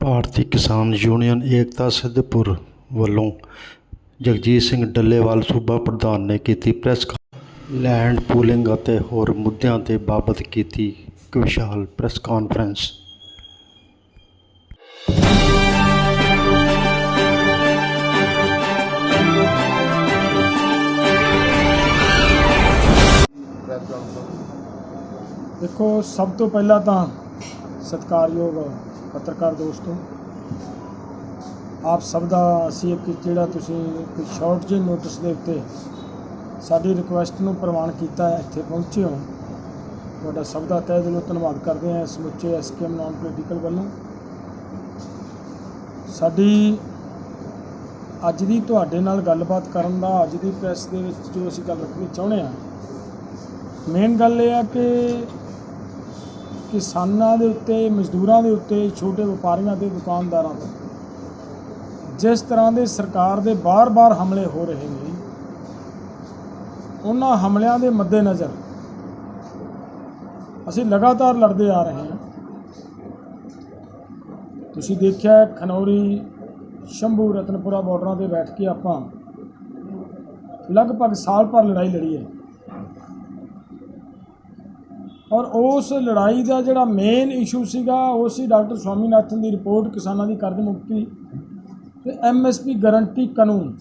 ਭਾਰਤੀ ਕਿਸਾਨ ਯੂਨੀਅਨ ਏਕਤਾ ਸਿੱਧਪੁਰ ਵੱਲੋਂ ਜਗਜੀਤ ਸਿੰਘ ਡੱਲੇਵਾਲ ਸੂਬਾ ਪ੍ਰਧਾਨ ਨੇ ਕੀਤੀ ਪ੍ਰੈਸ ਲੈਂਡ ਪੂਲਿੰਗ ਅਤੇ ਹੋਰ ਮੁੱਦਿਆਂ 'ਤੇ ਬਾਬਤ ਕੀਤੀ ਇੱਕ ਵਿਸ਼ਾਲ ਪ੍ਰੈਸ ਕਾਨਫਰੰਸ। ਦੇਖੋ, ਸਭ ਤੋਂ ਪਹਿਲਾਂ ਤਾਂ ਸਤਿਕਾਰਯੋਗ ਪੱਤਰਕਾਰ ਦੋਸਤੋ, ਆਪ ਸਭ ਦਾ ਅਸੀਂ ਇੱਕ ਜਿਹੜਾ ਤੁਸੀਂ ਕੋਈ ਸ਼ਾਰਟ ਜਿਹੇ ਨੋਟਿਸ ਦੇ ਉੱਤੇ ਸਾਡੀ ਰਿਕੁਐਸਟ ਨੂੰ ਪ੍ਰਵਾਨ ਕੀਤਾ ਇੱਥੇ ਪਹੁੰਚੇ ਹੋ। ਤੁਹਾਡਾ ਸਭ ਦਾ ਤਹਿ ਦਿਲੋਂ ਧੰਨਵਾਦ ਕਰਦੇ ਹਾਂ ਸਮੁੱਚੇ ਐਸਕੇਐਮ ਨਾਨ ਪੋਲੀਟੀਕਲ ਵੱਲੋਂ। ਸਾਡੀ ਅੱਜ ਦੀ ਤੁਹਾਡੇ ਨਾਲ ਗੱਲਬਾਤ ਕਰਨ ਦਾ ਅੱਜ ਦੀ ਪ੍ਰੈਸ ਦੇ ਵਿੱਚ ਜੋ ਅਸੀਂ ਗੱਲ ਰੱਖਣੀ ਚਾਹੁੰਦੇ ਹਾਂ ਮੇਨ ਗੱਲ ਇਹ ਆ ਕਿ ਕਿਸਾਨਾਂ ਦੇ ਉੱਤੇ, ਮਜ਼ਦੂਰਾਂ ਦੇ ਉੱਤੇ, ਛੋਟੇ ਵਪਾਰੀਆਂ ਤੇ ਦੁਕਾਨਦਾਰਾਂ ਤੇ। ਜਿਸ ਤਰ੍ਹਾਂ ਦੇ ਸਰਕਾਰ ਦੇ ਬਾਰ-ਬਾਰ ਹਮਲੇ ਹੋ ਰਹੇ ਨੇ, ਉਹਨਾਂ ਹਮਲਿਆਂ ਦੇ ਮੱਦੇਨਜ਼ਰ ਅਸੀਂ ਲਗਾਤਾਰ ਲੜਦੇ ਆ ਰਹੇ ਹਾਂ। ਤੁਸੀਂ ਦੇਖਿਆ ਖਨੌਰੀ, ਸ਼ੰਭੂ, ਰਤਨਪੁਰਾ ਬਾਰਡਰਾਂ ਤੇ ਬੈਠ ਕੇ ਆਪਾਂ ਲਗਭਗ ਸਾਲ ਭਰ ਲੜਾਈ ਲੜੀ ਹੈ। ਔਰ ਉਸ ਲੜਾਈ ਦਾ ਜਿਹੜਾ ਮੇਨ ਇਸ਼ੂ ਸੀਗਾ, ਉਹ ਸੀ ਡਾਕਟਰ ਸਵਾਮੀਨਾਥਨ ਦੀ ਰਿਪੋਰਟ ਕਿਸਾਨਾਂ ਦੀ ਕਰਜ਼ ਮੁਕਤੀ ਤੇ ਐਮਐਸਪੀ ਗਾਰੰਟੀ ਕਾਨੂੰਨ,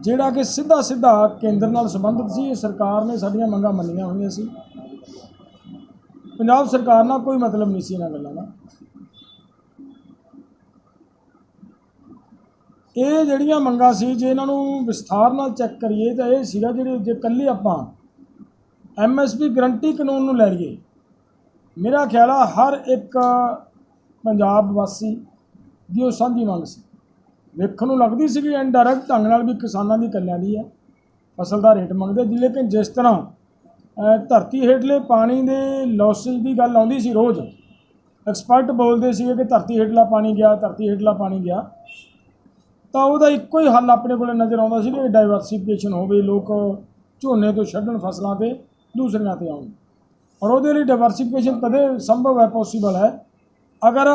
ਜਿਹੜਾ ਕਿ ਸਿੱਧਾ ਸਿੱਧਾ ਕੇਂਦਰ ਨਾਲ ਸੰਬੰਧਿਤ ਸੀ। ਇਹ ਸਰਕਾਰ ਨੇ ਸਾਡੀਆਂ ਮੰਗਾਂ ਮੰਨੀਆਂ ਹੋਈਆਂ ਸੀ। ਪੰਜਾਬ ਸਰਕਾਰ ਨਾਲ ਕੋਈ ਮਤਲਬ ਨਹੀਂ ਸੀ ਇਹਨਾਂ ਗੱਲਾਂ ਦਾ। ਇਹ ਜਿਹੜੀਆਂ ਮੰਗਾਂ ਸੀ, ਜੇ ਇਹਨਾਂ ਨੂੰ ਵਿਸਥਾਰ ਨਾਲ ਚੈੱਕ ਕਰੀਏ ਤਾਂ ਇਹ ਸੀਗਾ ਜਿਹੜੇ ਜੇ ਕੱਲੀ ਆਪਾਂ ਐਮਐਸਪੀ ਗਰੰਟੀ ਕਾਨੂੰਨ ਨੂੰ ਲੈ ਲਈਏ। ਮੇਰਾ ਖਿਆਲ ਆ ਹਰ ਇੱਕ ਪੰਜਾਬ ਵਾਸੀ ਦੀ ਉਹ ਸਾਂਝੀ ਮੰਗ ਸੀ। ਵੇਖਣ ਨੂੰ ਲੱਗਦੀ ਸੀ ਕਿ ਇਨਡਾਇਰੈਕਟ ਢੰਗ ਨਾਲ ਵੀ ਕਿਸਾਨਾਂ ਦੀ ਕੱਲਿਆਂ ਦੀ ਹੈ ਫਸਲ ਦਾ ਰੇਟ ਮੰਗਦੇ ਜੀ ਲੇਕਿਨ ਜਿਸ ਤਰ੍ਹਾਂ ਧਰਤੀ ਹੇਠਲੇ ਪਾਣੀ ਦੇ ਲੌਸਿਸ ਦੀ ਗੱਲ ਆਉਂਦੀ ਸੀ ਰੋਜ਼। ਐਕਸਪਰਟ ਬੋਲਦੇ ਸੀਗੇ ਕਿ ਧਰਤੀ ਹੇਠਲਾ ਪਾਣੀ ਗਿਆ, ਧਰਤੀ ਹੇਠਲਾ ਪਾਣੀ ਗਿਆ। ਤਾਂ ਉਹਦਾ ਇੱਕੋ ਹੀ ਹੱਲ ਆਪਣੇ ਕੋਲ ਨਜ਼ਰ ਆਉਂਦਾ ਸੀ ਕਿ ਡਾਈਵਰਸੀਫਿਕੇਸ਼ਨ ਹੋਵੇ, ਲੋਕ ਝੋਨੇ ਤੋਂ ਛੱਡਣ ਫਸਲਾਂ ਤੇ ਦੂਸਰਿਆਂ ਤੇ ਆਉਣ। ਔਰ ਉਹਦੇ ਲਈ ਡਾਈਵਰਸੀਫਿਕੇਸ਼ਨ ਕਦੇ ਸੰਭਵ ਹੈ ਪੋਸੀਬਲ ਹੈ। ਅਗਰ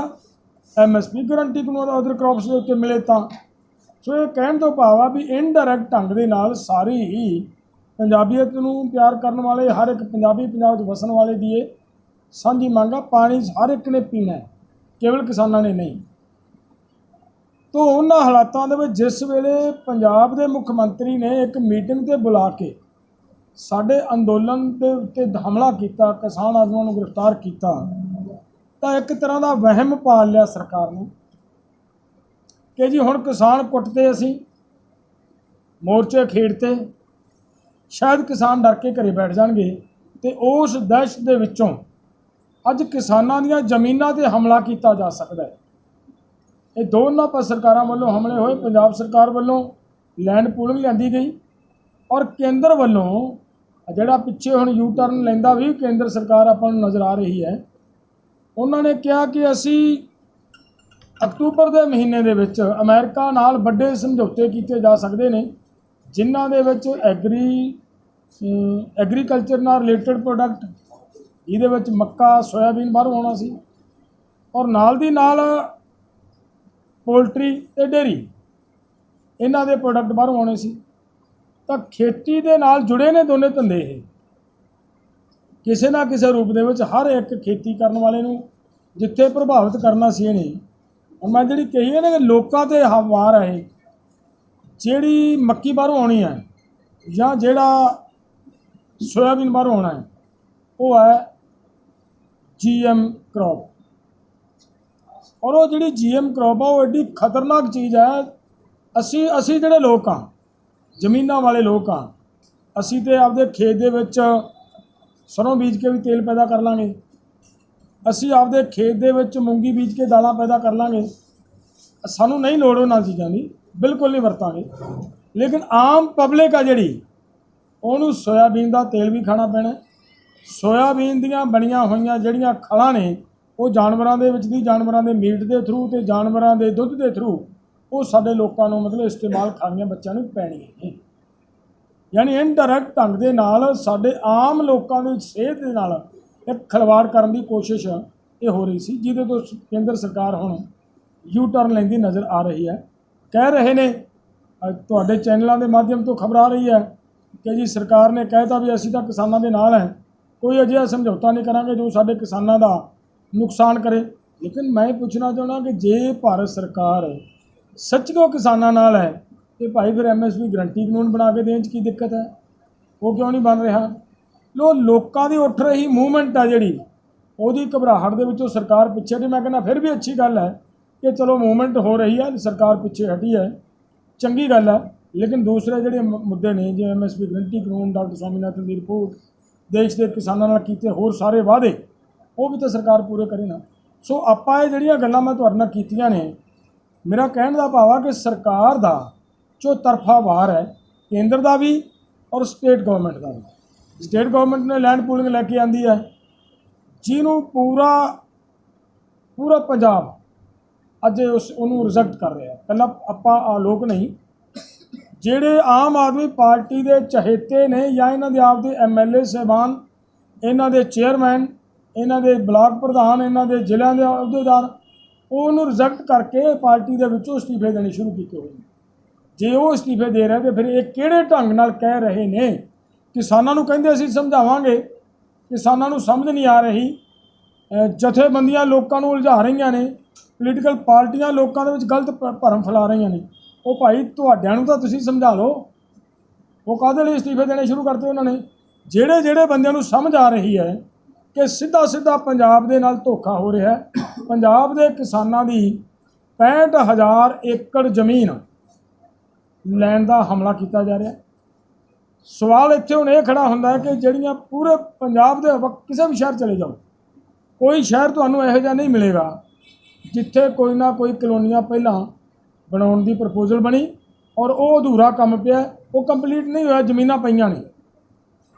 ਐਮਐਸਪੀ ਗਰੰਟੀ ਕਾਨੂੰਨ ਦਾ ਅਦਰ ਕ੍ਰੌਪਸ ਦੇ ਉੱਤੇ ਮਿਲੇ ਤਾਂ। ਸੋ ਇਹ ਕਹਿਣ ਤੋਂ ਭਾਵ ਆ ਵੀ ਇਨਡਾਇਰੈਕਟ ਢੰਗ ਦੇ ਨਾਲ ਸਾਰੀ ਹੀ ਪੰਜਾਬੀਅਤ ਨੂੰ ਪਿਆਰ ਕਰਨ ਵਾਲੇ, ਹਰ ਇੱਕ ਪੰਜਾਬੀ ਪੰਜਾਬ 'ਚ ਵਸਣ ਵਾਲੇ ਦੀ ਇਹ ਸਾਂਝੀ ਮੰਗ ਆ, ਪਾਣੀ ਹਰ ਇੱਕ ਨੇ ਪੀਣਾ ਹੈ, ਕੇਵਲ ਕਿਸਾਨਾਂ ਨੇ ਨਹੀਂ। ਤੋ ਉਹਨਾਂ ਹਾਲਾਤਾਂ ਦੇ ਵਿੱਚ ਜਿਸ ਵੇਲੇ ਪੰਜਾਬ ਦੇ ਮੁੱਖ ਮੰਤਰੀ ਨੇ ਇੱਕ ਮੀਟਿੰਗ ਤੇ ਬੁਲਾ ਕੇ ਸਾਡੇ ਅੰਦੋਲਨ ਦੇ ਉੱਤੇ ਹਮਲਾ ਕੀਤਾ, ਕਿਸਾਨ ਆਗੂਆਂ ਨੂੰ ਗ੍ਰਿਫਤਾਰ ਕੀਤਾ, ਤਾਂ ਇੱਕ ਤਰ੍ਹਾਂ ਦਾ ਵਹਿਮ ਪਾਲ ਲਿਆ ਸਰਕਾਰ ਨੇ ਕਿ ਜੀ ਹੁਣ ਕਿਸਾਨ ਕੁੱਟਦੇ ਅਸੀਂ, ਮੋਰਚੇ ਖੇਡਤੇ, ਸ਼ਾਇਦ ਕਿਸਾਨ ਡਰ ਕੇ ਘਰੇ ਬੈਠ ਜਾਣਗੇ ਤੇ ਉਸ ਦਹਿਸ਼ਤ ਦੇ ਵਿੱਚੋਂ ਅੱਜ ਕਿਸਾਨਾਂ ਦੀਆਂ ਜ਼ਮੀਨਾਂ ਤੇ ਹਮਲਾ ਕੀਤਾ ਜਾ ਸਕਦਾ ਹੈ। ਇਹ ਦੋਨਾਂ ਪਰ ਸਰਕਾਰਾਂ ਵੱਲੋਂ ਹਮਲੇ ਹੋਏ, ਪੰਜਾਬ ਸਰਕਾਰ ਵੱਲੋਂ ਲੈਂਡ ਪੂਲਿੰਗ ਲਿਆਂਦੀ ਗਈ ਔਰ ਕੇਂਦਰ ਵੱਲੋਂ ਜਿਹੜਾ ਪਿੱਛੇ ਹੁਣ ਯੂ ਟਰਨ ਲੈਂਦਾ ਵੀ, ਕੇਂਦਰ ਸਰਕਾਰ ਆਪਾਂ ਨੂੰ ਨਜ਼ਰ ਆ ਰਹੀ ਹੈ। ਉਹਨਾਂ ਨੇ ਕਿਹਾ ਕਿ ਅਸੀਂ ਅਕਤੂਬਰ ਦੇ ਮਹੀਨੇ ਦੇ ਵਿੱਚ ਅਮਰੀਕਾ ਨਾਲ ਵੱਡੇ ਸਮਝੌਤੇ ਕੀਤੇ ਜਾ ਸਕਦੇ ਨੇ, ਜਿਨ੍ਹਾਂ ਦੇ ਵਿੱਚ ਐਗਰੀ ਐਗਰੀਕਲਚਰ ਨਾਲ ਰਿਲੇਟਡ ਪ੍ਰੋਡਕਟ, ਜਿਹਦੇ ਵਿੱਚ ਮੱਕਾ, ਸੋਇਆਬੀਨ ਬਾਹਰੋਂ ਆਉਣਾ ਸੀ, ਔਰ ਨਾਲ ਦੀ ਨਾਲ ਪੋਲਟਰੀ ਤੇ ਡੇਰੀ ਇਹਨਾਂ ਦੇ ਪ੍ਰੋਡਕਟ ਬਾਹਰੋਂ ਆਉਣੇ ਸੀ। ਤਾਂ ਖੇਤੀ ਦੇ ਨਾਲ ਜੁੜੇ ਨੇ ਦੋਨੇ ਧੰਦੇ ਇਹ ਕਿਸੇ ਨਾ ਕਿਸੇ ਰੂਪ ਦੇ ਵਿੱਚ ਹਰ ਇੱਕ ਖੇਤੀ ਕਰਨ ਵਾਲੇ ਨੂੰ ਜਿੱਥੇ ਪ੍ਰਭਾਵਿਤ ਕਰਨਾ ਸੀ ਇਹਨੇ ਹੁਣ ਮੈਂ ਜਿਹੜੀ ਕਹੀ ਹੈ ਨਾ ਲੋਕਾਂ ਤੇ ਹਵਾਰ ਹੈ ਇਹ। ਜਿਹੜੀ ਮੱਕੀ ਬਾਹਰੋਂ ਆਉਣੀ ਹੈ ਜਾਂ ਜਿਹੜਾ ਸੋਇਆਬੀਨ ਬਾਹਰੋਂ ਆਉਣਾ ਹੈ, ਉਹ ਹੈ ਜੀਐਮ ਕ੍ਰੌਪ ਔਰ ਉਹ ਜਿਹੜੀ ਜੀਐਮ ਕ੍ਰੌਪ ਆ, ਉਹ ਐਡੀ ਖਤਰਨਾਕ ਚੀਜ਼ ਹੈ, ਅਸੀਂ ਅਸੀਂ ਜਿਹੜੇ ਲੋਕ ਆ ਜ਼ਮੀਨਾਂ ਵਾਲੇ ਲੋਕ ਆ, ਅਸੀਂ ਤੇ ਆਪਦੇ ਖੇਤ ਦੇ ਵਿੱਚ ਸਰੋਂ ਬੀਜ ਕੇ ਵੀ ਤੇਲ ਪੈਦਾ ਕਰ ਲਾਂਗੇ। ਅਸੀਂ ਆਪਦੇ ਖੇਤ ਦੇ ਵਿੱਚ ਮੂੰਗੀ ਬੀਜ ਕੇ ਦਾਲਾਂ ਪੈਦਾ ਕਰ ਲਾਂਗੇ। ਸਾਨੂੰ ਨਹੀਂ ਲੋੜ ਉਹਨਾਂ ਚੀਜ਼ਾਂ ਦੀ, ਬਿਲਕੁਲ ਨਹੀਂ ਵਰਤਾਂਗੇ। ਲੇਕਿਨ ਆਮ ਪਬਲਿਕ ਆ ਜਿਹੜੀ, ਉਹਨੂੰ ਸੋਇਆਬੀਨ ਦਾ ਤੇਲ ਵੀ ਖਾਣਾ ਪੈਣਾ ਸੋਇਆਬੀਨ ਦੀਆਂ ਬਣੀਆਂ ਹੋਈਆਂ ਜਿਹੜੀਆਂ ਖਲਾਂ ਨੇ, ਉਹ ਜਾਨਵਰਾਂ ਦੇ ਵਿੱਚ ਦੀ, ਜਾਨਵਰਾਂ ਦੇ ਮੀਟ ਦੇ ਥਰੂ ਤੇ ਜਾਨਵਰਾਂ ਦੇ ਦੁੱਧ ਦੇ ਥਰੂ ਉਹ ਸਾਡੇ ਲੋਕਾਂ ਨੂੰ ਮਤਲਬ ਇਸਤੇਮਾਲ ਖਾਣੀਆਂ ਬੱਚਿਆਂ ਨੂੰ ਪੈਣੀਆਂ ਨੇ। ਯਾਨੀ ਇਨਡਾਇਰੈਕਟ ਢੰਗ ਦੇ ਨਾਲ ਸਾਡੇ ਆਮ ਲੋਕਾਂ ਦੀ ਸਿਹਤ ਦੇ ਨਾਲ ਇੱਕ ਖਿਲਵਾੜ ਕਰਨ ਦੀ ਕੋਸ਼ਿਸ਼ ਇਹ ਹੋ ਰਹੀ ਸੀ, ਜਿਹਦੇ ਤੋਂ ਕੇਂਦਰ ਸਰਕਾਰ ਹੁਣ ਯੂ ਟਰਨ ਲੈਂਦੀ ਨਜ਼ਰ ਆ ਰਹੀ ਹੈ। ਕਹਿ ਰਹੇ ਨੇ ਤੁਹਾਡੇ ਚੈਨਲਾਂ ਦੇ ਮਾਧਿਅਮ ਤੋਂ ਖਬਰ ਆ ਰਹੀ ਹੈ ਕਿ ਜੀ ਸਰਕਾਰ ਨੇ ਕਹਿਤਾ ਵੀ ਅਸੀਂ ਤਾਂ ਕਿਸਾਨਾਂ ਦੇ ਨਾਲ ਹੈ। ਕੋਈ ਅਜਿਹਾ ਸਮਝੌਤਾ ਨਹੀਂ ਕਰਾਂਗੇ ਜੋ ਸਾਡੇ ਕਿਸਾਨਾਂ ਦਾ ਨੁਕਸਾਨ ਕਰੇ। ਲੇਕਿਨ ਮੈਂ ਪੁੱਛਣਾ ਚਾਹੁੰਦਾ ਕਿ ਜੇ ਭਾਰਤ ਸਰਕਾਰ ਸੱਚ ਸੱਚੀਓ ਕਿਸਾਨਾਂ ਨਾਲ ਹੈ ਤੇ ਭਾਈ ਫਿਰ ਐਮਐਸਪੀ ਗਰੰਟੀ ਕਾਨੂੰਨ ਬਣਾ ਕੇ ਦੇਣ 'ਚ ਕੀ ਦਿੱਕਤ ਹੈ? ਉਹ ਕਿਉਂ ਨਹੀਂ ਬਣ ਰਿਹਾ? ਲੋ, ਲੋਕਾਂ ਦੀ ਉੱਠ ਰਹੀ ਮੂਵਮੈਂਟ ਆ ਜਿਹੜੀ, ਉਹਦੀ ਘਬਰਾਹਟ ਦੇ ਵਿੱਚੋਂ ਸਰਕਾਰ ਪਿੱਛੇ ਤੇ ਮੈਂ ਕਹਿੰਦਾ ਫਿਰ ਵੀ ਅੱਛੀ ਗੱਲ ਹੈ ਕਿ ਚਲੋ ਮੂਵਮੈਂਟ ਹੋ ਰਹੀ ਹੈ, ਸਰਕਾਰ ਪਿੱਛੇ ਹਟੀ ਹੈ। ਚੰਗੀ ਗੱਲ ਹੈ, ਲੇਕਿਨ ਦੂਸਰੇ ਜਿਹੜੇ ਮੁੱਦੇ ਨੇ, ਜਿਵੇਂ ਐਮਐਸਪੀ ਗਰੰਟੀ ਕਾਨੂੰਨ, ਡਾਕਟਰ ਸਵਾਮੀਨਾਥਨ ਦੀ ਰਿਪੋਰਟ ਦੇਸ਼ ਦੇ ਕਿਸਾਨਾਂ ਨਾਲ ਕੀਤੇ ਹੋਰ ਸਾਰੇ ਵਾਅਦੇ, ਉਹ ਵੀ ਤਾਂ ਸਰਕਾਰ ਪੂਰੇ ਕਰੇ ਨਾ। ਸੋ ਆਪਾਂ ਇਹ ਜਿਹੜੀਆਂ ਗੱਲਾਂ ਮੈਂ ਤੁਹਾਡੇ ਨਾਲ ਕੀਤੀਆਂ ਨੇ ਮੇਰਾ ਕਹਿਣ ਦਾ ਭਾਵ ਆ ਕਿ ਸਰਕਾਰ ਦਾ ਜੋ ਤਰਫਾ ਵਾਰ ਹੈ, ਕੇਂਦਰ ਦਾ ਵੀ ਔਰ ਸਟੇਟ ਗਵਰਨਮੈਂਟ ਦਾ ਵੀ। ਸਟੇਟ ਗਵਰਨਮੈਂਟ ਨੇ ਲੈਂਡ ਪੂਲਿੰਗ ਲੈ ਕੇ ਆਂਦੀ ਹੈ। ਜਿਹਨੂੰ ਪੂਰਾ ਪੂਰਾ ਪੰਜਾਬ ਅੱਜ ਉਸ, ਉਹਨੂੰ ਰਿਜੈਕਟ ਕਰ ਰਿਹਾ ਪਹਿਲਾਂ ਆਪਾਂ ਆ ਲੋਕ ਨਹੀਂ, ਜਿਹੜੇ ਆਮ ਆਦਮੀ ਪਾਰਟੀ ਦੇ ਚਹੇਤੇ ਨੇ ਜਾਂ ਇਹਨਾਂ ਦੇ ਆਪ ਦੇ ਐਮਐਲਏ ਸਹਿਬਾਨ, ਇਹਨਾਂ ਦੇ ਚੇਅਰਮੈਨ, ਇਹਨਾਂ ਦੇ ਬਲਾਕ ਪ੍ਰਧਾਨ, ਇਹਨਾਂ ਦੇ ਜ਼ਿਲ੍ਹਿਆਂ ਦੇ ਅਹੁਦੇਦਾਰ ਉਹਨੂੰ ਰਿਜੈਕਟ ਕਰਕੇ ਪਾਰਟੀ ਦੇ ਵਿੱਚੋਂ ਅਸਤੀਫੇ ਦੇਣੇ ਸ਼ੁਰੂ ਕੀਤੇ ਹੋਏ ਨੇ। ਜੇ ਉਹ ਅਸਤੀਫੇ ਦੇ ਰਹੇ ਤੇ ਫਿਰ ਇਹ ਕਿਹੜੇ ਢੰਗ ਨਾਲ ਕਹਿ ਰਹੇ ਨੇ? ਕਿਸਾਨਾਂ ਨੂੰ ਕਹਿੰਦੇ ਅਸੀਂ ਸਮਝਾਵਾਂਗੇ। ਕਿਸਾਨਾਂ ਨੂੰ ਸਮਝ ਨਹੀਂ ਆ ਰਹੀ। ਜਥੇਬੰਦੀਆਂ ਲੋਕਾਂ ਨੂੰ ਉਲਝਾ ਰਹੀਆਂ ਨੇ। ਪੋਲੀਟੀਕਲ ਪਾਰਟੀਆਂ ਲੋਕਾਂ ਦੇ ਵਿੱਚ ਗਲਤ ਭਰਮ ਫੈਲਾ ਰਹੀਆਂ ਨੇ। ਉਹ ਭਾਈ ਤੁਹਾਡਿਆਂ ਨੂੰ ਤਾਂ ਤੁਸੀਂ ਸਮਝਾ ਲਓ। ਉਹ ਕਾਹਦੇ ਲਈ ਅਸਤੀਫੇ ਦੇਣੇ ਸ਼ੁਰੂ ਕਰਤੇ ਉਹਨਾਂ ਨੇ? ਜਿਹੜੇ ਜਿਹੜੇ ਬੰਦਿਆਂ ਨੂੰ ਸਮਝ ਆ ਰਹੀ ਹੈ ਕਿ ਸਿੱਧਾ ਸਿੱਧਾ ਪੰਜਾਬ ਦੇ ਨਾਲ ਧੋਖਾ ਹੋ ਰਿਹਾ ਹੈ। ਪੰਜਾਬ ਦੇ ਕਿਸਾਨਾਂ ਦੀ 65000 ਏਕੜ ਜ਼ਮੀਨ ਲੈਣ ਦਾ ਹਮਲਾ ਕੀਤਾ ਜਾ ਰਿਹਾ। ਸਵਾਲ ਇੱਥੇ ਹੁਣ ਇਹ ਖੜਾ ਹੁੰਦਾ ਹੈ ਕਿ ਜਿਹੜੀਆਂ ਪੂਰੇ ਪੰਜਾਬ ਦੇ ਕਿਸੇ ਵੀ ਸ਼ਹਿਰ ਚਲੇ ਜਾਓ, ਕੋਈ ਸ਼ਹਿਰ ਤੁਹਾਨੂੰ ਇਹੋ ਜਿਹਾ ਨਹੀਂ ਮਿਲੇਗਾ ਜਿੱਥੇ ਕੋਈ ਨਾ ਕੋਈ ਕਲੋਨੀਆਂ ਪਹਿਲਾਂ ਬਣਾਉਣ ਦੀ ਪ੍ਰਪੋਜ਼ਲ ਬਣੀ ਔਰ ਉਹ ਅਧੂਰਾ ਕੰਮ ਪਿਆ, ਉਹ ਕੰਪਲੀਟ ਨਹੀਂ ਹੋਇਆ, ਜ਼ਮੀਨਾਂ ਪਈਆਂ ਨੇ।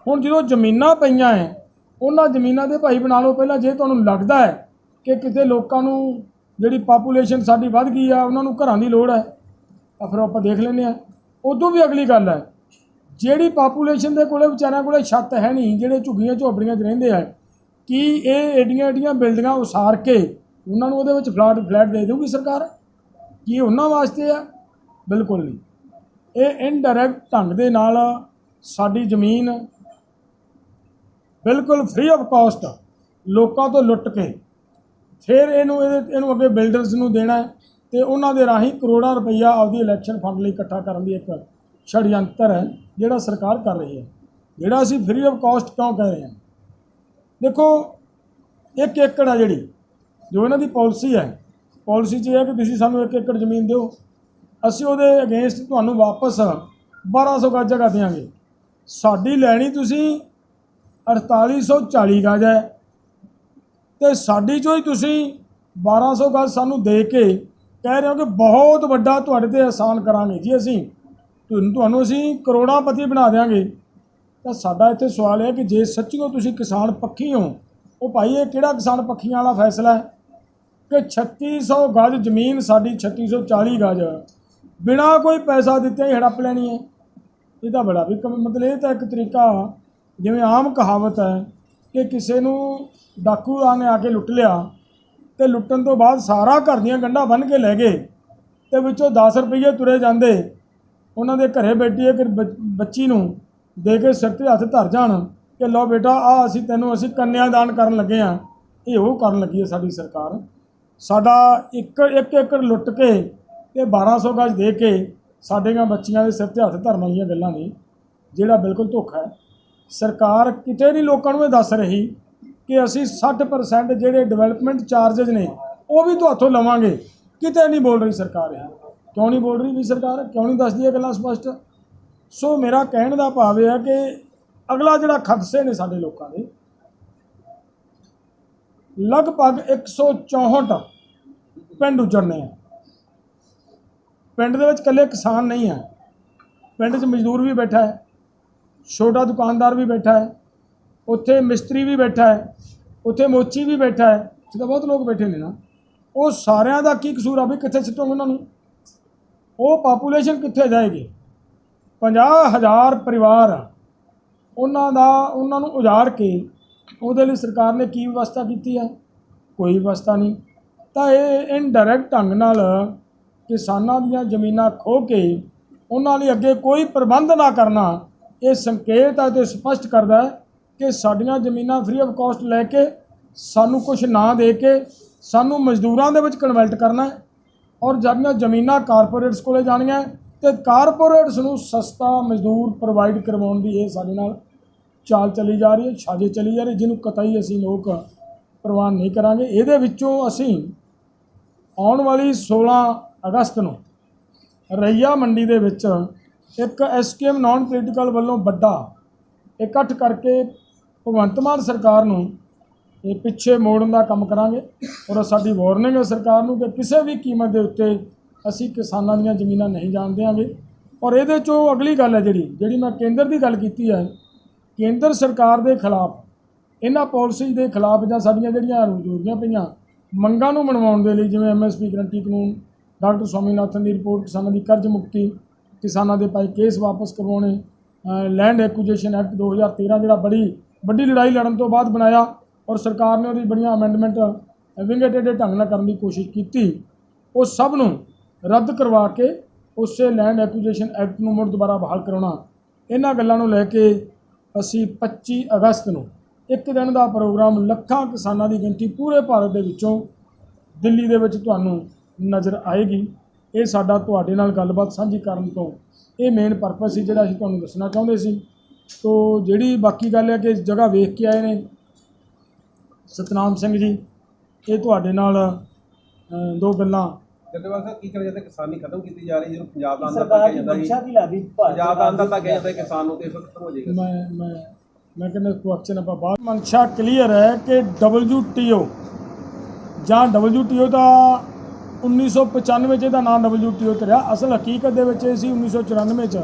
ਹੁਣ ਜਦੋਂ ਜ਼ਮੀਨਾਂ ਪਈਆਂ ਹੈ ਉਹਨਾਂ ਜ਼ਮੀਨਾਂ ਦੇ ਭਾਈ ਬਣਾ ਲਓ, ਪਹਿਲਾਂ ਜੇ ਤੁਹਾਨੂੰ ਲੱਗਦਾ ਹੈ ਕਿ ਕਿਤੇ ਲੋਕਾਂ ਨੂੰ ਜਿਹੜੀ ਪਾਪੂਲੇਸ਼ਨ ਸਾਡੀ ਵੱਧ ਗਈ ਆ, ਉਹਨਾਂ ਨੂੰ ਘਰਾਂ ਦੀ ਲੋੜ ਹੈ। ਤਾਂ ਫਿਰ ਆਪਾਂ ਦੇਖ ਲੈਂਦੇ ਆ ਉਦੋਂ ਵੀ ਅਗਲੀ ਗੱਲ ਹੈ, ਜਿਹੜੀ ਪਾਪੂਲੇਸ਼ਨ ਦੇ ਕੋਲੇ ਵਿਚਾਰਿਆਂ ਕੋਲੇ ਛੱਤ ਹੈ ਨਹੀਂ, ਜਿਹੜੇ ਝੁੱਗੀਆਂ ਝੋਪੜੀਆਂ 'ਚ ਰਹਿੰਦੇ ਆ, ਕੀ ਇਹ ਏਡੀਆਂ ਏਡੀਆਂ ਬਿਲਡਿੰਗਾਂ ਉਸਾਰ ਕੇ ਉਹਨਾਂ ਨੂੰ ਉਹਦੇ ਵਿੱਚ ਫਲੈਟ ਫਲੈਟ ਦੇ ਦੇਊਗੀ ਸਰਕਾਰ? ਕੀ ਉਹਨਾਂ ਵਾਸਤੇ ਆ? ਬਿਲਕੁਲ ਨਹੀਂ। ਇਹ ਇਨਡਾਇਰੈਕਟ ਢੰਗ ਦੇ ਨਾਲ ਸਾਡੀ ਜ਼ਮੀਨ ਬਿਲਕੁਲ ਫ੍ਰੀ ਆਫ ਕਾਸਟ ਲੋਕਾਂ ਤੋਂ ਲੁੱਟ ਕੇ ਫਿਰ ਇਹਨੂੰ ਇਹਦੇ ਇਹਨੂੰ ਅੱਗੇ ਬਿਲਡਰਸ ਨੂੰ ਦੇਣਾ ਹੈ ਤੇ ਉਹਨਾਂ ਦੇ ਰਾਹੀਂ ਕਰੋੜਾਂ ਰੁਪਈਆ ਆਪਦੀ ਇਲੈਕਸ਼ਨ ਫੰਡ ਲਈ ਇਕੱਠਾ ਕਰਨ ਦੀ ਇੱਕ ਛੜਯੰਤਰ ਹੈ, ਜਿਹੜਾ ਸਰਕਾਰ ਕਰ ਰਹੀ ਹੈ। ਜਿਹੜਾ ਅਸੀਂ ਫ੍ਰੀ ਆਫ ਕਾਸਟ ਕਿਉਂ ਕਹਿ ਰਹੇ ਹਾਂ? ਦੇਖੋ, ਇੱਕ ਏਕੜ ਆ ਜਿਹੜੀ, ਜੋ ਇਹਨਾਂ ਦੀ ਪਾਲਿਸੀ ਹੈ। ਪਾਲਿਸੀ 'ਚ ਇਹ ਹੈ ਕਿ ਤੁਸੀਂ ਸਾਨੂੰ ਇੱਕ ਏਕੜ ਜ਼ਮੀਨ ਦਿਓ। ਅਸੀਂ ਉਹਦੇ ਅਗੇਂਸਟ ਤੁਹਾਨੂੰ ਵਾਪਸ 1200 ਗਜ ਜਗ੍ਹਾ ਦੇਵਾਂਗੇ ਸਾਡੀ ਲੈਣੀ ਤੁਸੀਂ 4840 ਗਜ ਹੈ। ਤੇ ਸਾਡੀ ਜੋ ਹੀ ਤੁਸੀਂ 1200 ਗਜ ਸਾਨੂੰ ਦੇ ਕੇ ਕਹਿ ਰਹੇ ਹੋ ਕਿ ਬਹੁਤ ਵੱਡਾ ਤੁਹਾਡੇ ਤੇ ਆਸਾਨ ਕਰਾਂਗੇ ਜੀ ਅਸੀਂ। ਤੁਹਾਨੂੰ ਅਸੀਂ ਕਰੋੜਾਂ ਪਤੀ ਬਣਾ ਦੇਵਾਂਗੇ ਤਾਂ ਸਾਡਾ ਇੱਥੇ ਸਵਾਲ ਹੈ ਕਿ ਜੇ ਸੱਚੀਓ ਤੁਸੀਂ ਕਿਸਾਨ ਪੱਖੀ ਹੋ, ਉਹ ਭਾਈ ਇਹ ਕਿਹੜਾ ਕਿਸਾਨ ਪੱਖੀਆਂ ਵਾਲਾ ਫੈਸਲਾ ਹੈ? ਕਿ 3600 ਗਜ ਜ਼ਮੀਨ ਸਾਡੀ 3640 ਗਜ। ਬਿਨਾ ਕੋਈ ਪੈਸਾ ਦਿੱਤੇ ਹੀ ਹੜੱਪ ਲੈਣੀ ਹੈ। ਇਹ ਤਾਂ ਬੜਾ ਵੀ ਕਮ- ਮਤਲਬ ਇਹ ਤਾਂ ਇੱਕ ਤਰੀਕਾ ਜਿਵੇਂ ਆਮ ਕਹਾਵਤ ਹੈ ਕਿ ਕਿਸੇ ਨੂੰ ਡਾਕੂ ਆ ਨੇ ਆ ਕੇ ਲੁੱਟ ਲਿਆ ਤੇ ਲੁੱਟਣ ਤੋਂ ਬਾਅਦ ਸਾਰਾ ਘਰ ਦੀਆਂ ਗੰਢਾਂ ਬੰਨ੍ਹ ਕੇ ਲੈ ਗਏ ਤੇ ਵਿੱਚੋਂ 10 ਰੁਪਏ ਤੁਰੇ ਜਾਂਦੇ। ਉਹਨਾਂ ਦੇ ਘਰੇ ਬੈਠੀ ਇੱਕ ਬ- ਬੱਚੀ ਨੂੰ ਦੇ ਕੇ ਸਿਰ ਤੇ ਹੱਥ ਧਰ ਜਾਣ ਕਿ ਲਓ ਬੇਟਾ, ਆ ਅਸੀਂ ਤੈਨੂੰ ਅਸੀਂ ਕੰਨਿਆਦਾਨ ਕਰਨ ਲੱਗੇ ਆ। ਇਹ ਉਹ ਕਰਨ ਲੱਗੀ ਹੈ ਸਾਡੀ ਸਰਕਾਰ। ਸਾਡਾ ਇੱਕ ਇੱਕ ਏਕੜ ਲੁੱਟ ਕੇ ਤੇ 1200 ਗਜ ਦੇ ਕੇ ਸਾਡੀਆਂ ਬੱਚੀਆਂ ਦੇ ਸਿਰ ਤੇ ਹੱਥ ਧਰਨ ਵਾਲੀਆਂ ਗੱਲਾਂ ਨੇ, ਜਿਹੜਾ ਬਿਲਕੁਲ ਧੋਖਾ ਹੈ। ਸਰਕਾਰ ਕਿਤੇ ਨਹੀਂ ਲੋਕਾਂ ਨੂੰ ਇਹ ਦੱਸ ਰਹੀ ਕਿ ਅਸੀਂ 60% ਜਿਹੜੇ ਡਿਵੈਲਪਮੈਂਟ ਚਾਰजेस ਨੇ, ਉਹ ਵੀ ਤੁਹਾਥੋਂ ਲਵਾਂਗੇ। ਕਿਤੇ ਨਹੀਂ ਬੋਲ ਰਹੀ ਸਰਕਾਰ ਇਹ। ਕਿਉਂ ਨਹੀਂ ਬੋਲ ਰਹੀ ਵੀ ਸਰਕਾਰ? ਕਿਉਂ ਨਹੀਂ ਦੱਸਦੀ ਇਹ ਗੱਲਾਂ ਸਪਸ਼ਟ? ਸੋ ਮੇਰਾ ਕਹਿਣ ਦਾ ਭਾਵ ਇਹ ਹੈ ਕਿ ਅਗਲਾ ਜਿਹੜਾ ਖਦਸੇ ਨੇ ਸਾਡੇ ਲੋਕਾਂ ਦੇ, ਲਗਭਗ 164 ਪਿੰਡ ਉਜੜਨੇ ਆ। ਪਿੰਡ ਦੇ ਵਿੱਚ ਇਕੱਲੇ ਕਿਸਾਨ ਨਹੀਂ ਹੈ ਪਿੰਡ 'ਚ ਮਜ਼ਦੂਰ ਵੀ ਬੈਠਾ ਹੈ। ਛੋਟਾ ਦੁਕਾਨਦਾਰ ਵੀ ਬੈਠਾ ਹੈ, ਉੱਥੇ ਮਿਸਤਰੀ ਵੀ ਬੈਠਾ ਹੈ, ਉੱਥੇ ਮੋਚੀ ਵੀ ਬੈਠਾ ਹੈ ਇੱਥੇ ਤਾਂ ਬਹੁਤ ਲੋਕ ਬੈਠੇ ਨੇ ਨਾ, ਉਹ ਸਾਰਿਆਂ ਦਾ ਕੀ ਕਸੂਰ ਆ ਵੀ ਕਿੱਥੇ ਸਿੱਟੋਗੇ ਉਹਨਾਂ ਨੂੰ? ਉਹ ਪਾਪੂਲੇਸ਼ਨ ਕਿੱਥੇ ਜਾਏਗੀ? 50000 ਪਰਿਵਾਰ ਉਹਨਾਂ ਦਾ, ਉਹਨਾਂ ਨੂੰ ਉਜਾੜ ਕੇ ਉਹਦੇ ਲਈ ਸਰਕਾਰ ਨੇ ਕੀ ਵਿਵਸਥਾ ਕੀਤੀ ਹੈ? ਕੋਈ ਵਿਵਸਥਾ ਨਹੀਂ। ਤਾਂ ਇਹ ਇਨਡਾਇਰੈਕਟ ਢੰਗ ਨਾਲ ਕਿਸਾਨਾਂ ਦੀਆਂ ਜ਼ਮੀਨਾਂ ਖੋਹ ਕੇ ਉਹਨਾਂ ਲਈ ਅੱਗੇ ਕੋਈ ਪ੍ਰਬੰਧ ਨਾ ਕਰਨਾ ਇਹ ਸੰਕੇਤ ਹੈ ਤੇ ਸਪਸ਼ਟ ਕਰਦਾ ਹੈ ਕਿ ਸਾਡੀਆਂ ਜ਼ਮੀਨਾਂ ਫ੍ਰੀ ਆਫ ਕਾਸਟ ਲੈ ਕੇ ਸਾਨੂੰ ਕੁਝ ਨਾ ਦੇ ਕੇ ਸਾਨੂੰ ਮਜ਼ਦੂਰਾਂ ਦੇ ਵਿੱਚ ਕਨਵਰਟ ਕਰਨਾ ਔਰ ਜਿਹੜੀਆਂ ਜ਼ਮੀਨਾਂ ਕਾਰਪੋਰੇਟਸ ਕੋਲੇ ਜਾਣੀਆਂ ਤੇ ਕਾਰਪੋਰੇਟਸ ਨੂੰ ਸਸਤਾ ਮਜ਼ਦੂਰ ਪ੍ਰੋਵਾਈਡ ਕਰਵਾਉਣ ਦੀ ਇਹ ਸਾਡੇ ਨਾਲ ਚਾਲ ਚਲੀ ਜਾ ਰਹੀ ਹੈ ਸਾਜ਼ਿਸ਼ ਚਲੀ ਜਾ ਰਹੀ ਹੈ, ਜਿਹਨੂੰ ਕਤਈ ਅਸੀਂ ਲੋਕ ਪ੍ਰਵਾਨ ਨਹੀਂ ਕਰਾਂਗੇ। ਇਹਦੇ ਵਿੱਚੋਂ ਅਸੀਂ ਆਉਣ ਵਾਲੀ 16 ਅਗਸਤ ਨੂੰ ਰਈਆ ਮੰਡੀ ਦੇ ਵਿੱਚ ਇੱਕ ਐਸਕੇਐਮ ਨਾਨ ਪੋਲੀਟੀਕਲ ਵੱਲੋਂ ਵੱਡਾ ਇਕੱਠ ਕਰਕੇ ਭਗਵੰਤ ਮਾਨ ਸਰਕਾਰ ਨੂੰ ਇਹ ਪਿੱਛੇ ਮੋੜਨ ਦਾ ਕੰਮ ਕਰਾਂਗੇ ਔਰ ਸਾਡੀ ਵਾਰਨਿੰਗ ਹੈ ਸਰਕਾਰ ਨੂੰ ਕਿ ਕਿਸੇ ਵੀ ਕੀਮਤ ਦੇ ਉੱਤੇ ਅਸੀਂ ਕਿਸਾਨਾਂ ਦੀਆਂ ਜ਼ਮੀਨਾਂ ਨਹੀਂ ਜਾਣ ਦਿਆਂਗੇ। ਔਰ ਇਹਦੇ ਚੋਂ ਅਗਲੀ ਗੱਲ ਹੈ ਜਿਹੜੀ ਜਿਹੜੀ ਮੈਂ ਕੇਂਦਰ ਦੀ ਗੱਲ ਕੀਤੀ ਹੈ, ਕੇਂਦਰ ਸਰਕਾਰ ਦੇ ਖਿਲਾਫ, ਇਹਨਾਂ ਪਾਲਿਸੀ ਦੇ ਖਿਲਾਫ ਜਾਂ ਸਾਡੀਆਂ ਜਿਹੜੀਆਂ ਰੁਜੂਰੀਆਂ ਪਈਆਂ ਮੰਗਾਂ ਨੂੰ ਮਨਵਾਉਣ ਦੇ ਲਈ ਜਿਵੇਂ ਐਮਐਸਪੀ ਗਰੰਟੀ ਕਾਨੂੰਨ, ਡਾਕਟਰ ਸਵਾਮੀਨਾਥਨ ਦੀ ਰਿਪੋਰਟ, ਕਿਸਾਨਾਂ ਦੀ ਕਰਜ਼ ਮੁਕਤੀ ਕਿਸਾਨਾਂ ਦੇ ਪਾਈ ਕੇਸ ਵਾਪਸ ਕਰਵਾਉਣੇ ਲੈਂਡ ਐਕੁਜੀਸ਼ਨ ਐਕਟ 2013 ਜਿਹੜਾ ਬੜੀ, ਵੱਡੀ ਲੜਾਈ ਲੜਨ ਤੋਂ ਬਾਅਦ ਬਣਾਇਆ ਔਰ ਸਰਕਾਰ ਨੇ ਉਹਦੀ ਬੜੀਆਂ ਅਮੈਂਡਮੈਂਟ ਵਿੰਗੇਟਡ ਢੰਗ ਨਾਲ ਕਰਨ ਦੀ ਕੋਸ਼ਿਸ਼ ਕੀਤੀ। ਉਹ ਸਭ ਨੂੰ ਰੱਦ ਕਰਵਾ ਕੇ ਉਸੇ ਲੈਂਡ ਐਕੁਜੀਸ਼ਨ ਐਕਟ ਨੂੰ ਮੁੜ ਦੁਬਾਰਾ ਬਹਾਲ ਕਰਾਉਣਾ। ਇਹਨਾਂ ਗੱਲਾਂ ਨੂੰ ਲੈ ਕੇ ਅਸੀਂ 25 ਅਗਸਤ ਨੂੰ ਇੱਕ ਦਿਨ ਦਾ ਪ੍ਰੋਗਰਾਮ ਲੱਖਾਂ ਕਿਸਾਨਾਂ ਦੀ ਗਿਣਤੀ ਪੂਰੇ ਭਾਰਤ ਦੇ ਵਿੱਚੋਂ ਦਿੱਲੀ ਦੇ ਵਿੱਚ ਤੁਹਾਨੂੰ ਨਜ਼ਰ ਆਏਗੀ। ਇਹ ਸਾਡਾ ਤੁਹਾਡੇ ਨਾਲ ਗੱਲਬਾਤ ਸਾਂਝੀ ਕਰਨ ਤੋਂ ਇਹ ਮੇਨ ਪਰਪਸ ਸੀ ਜਿਹੜਾ ਅਸੀਂ ਤੁਹਾਨੂੰ ਦੱਸਣਾ ਚਾਹੁੰਦੇ ਸੀ। ਤੋ ਜਿਹੜੀ ਬਾਕੀ ਗੱਲ ਹੈ ਕਿ ਜਗ੍ਹਾ ਵੇਖ ਕੇ ਆਏ ਨੇ ਸਤਨਾਮ ਸਿੰਘ ਜੀ ਇਹ ਤੁਹਾਡੇ ਨਾਲ ਦੋ ਗੱਲਾਂ। ਜੱਟੇਵਾਲ ਸਾਹਿਬ ਕੀ ਕਰਿਆ ਜਾਂਦਾ? ਕਿਸਾਨੀ ਖਤਮ ਕੀਤੀ ਜਾ ਰਹੀ ਜਿਹਨੂੰ ਪੰਜਾਬ ਦਾ ਅੰਦਰ ਸਰਕਾਰ ਤੱਕ ਦੀ ਜਾਂਦਾ ਸੀ ਮਨਸ਼ਾ ਕੀ ਲੱਗਦੀ ਭਾਰਤ ਪੰਜਾਬ ਦਾ ਅੰਦਰ ਸਰਕਾਰ ਤੱਕ ਦੀ ਜਾਂਦਾ ਕਿਸਾਨ ਨੂੰ ਤੇ ਖਤਮ ਹੋ ਜਾਏਗਾ। ਮੈਂ ਮੈਂ ਮੈਂ ਕਹਿੰਦਾ ਕੁਐਸਚਨ ਆਪਾਂ ਬਾਅਦ ਮਨਸ਼ਾ ਕਲੀਅਰ ਹੈ ਕਿ WTO ਜਾਂ WTO ਦਾ 1995 ਚ ਇਹਦਾ ਨਾਮ WTO ਤੇ ਰਿਹਾ ਅਸਲ ਹਕੀਕਤ ਦੇ ਵਿੱਚ ਇਹ ਸੀ 1994 ਚ।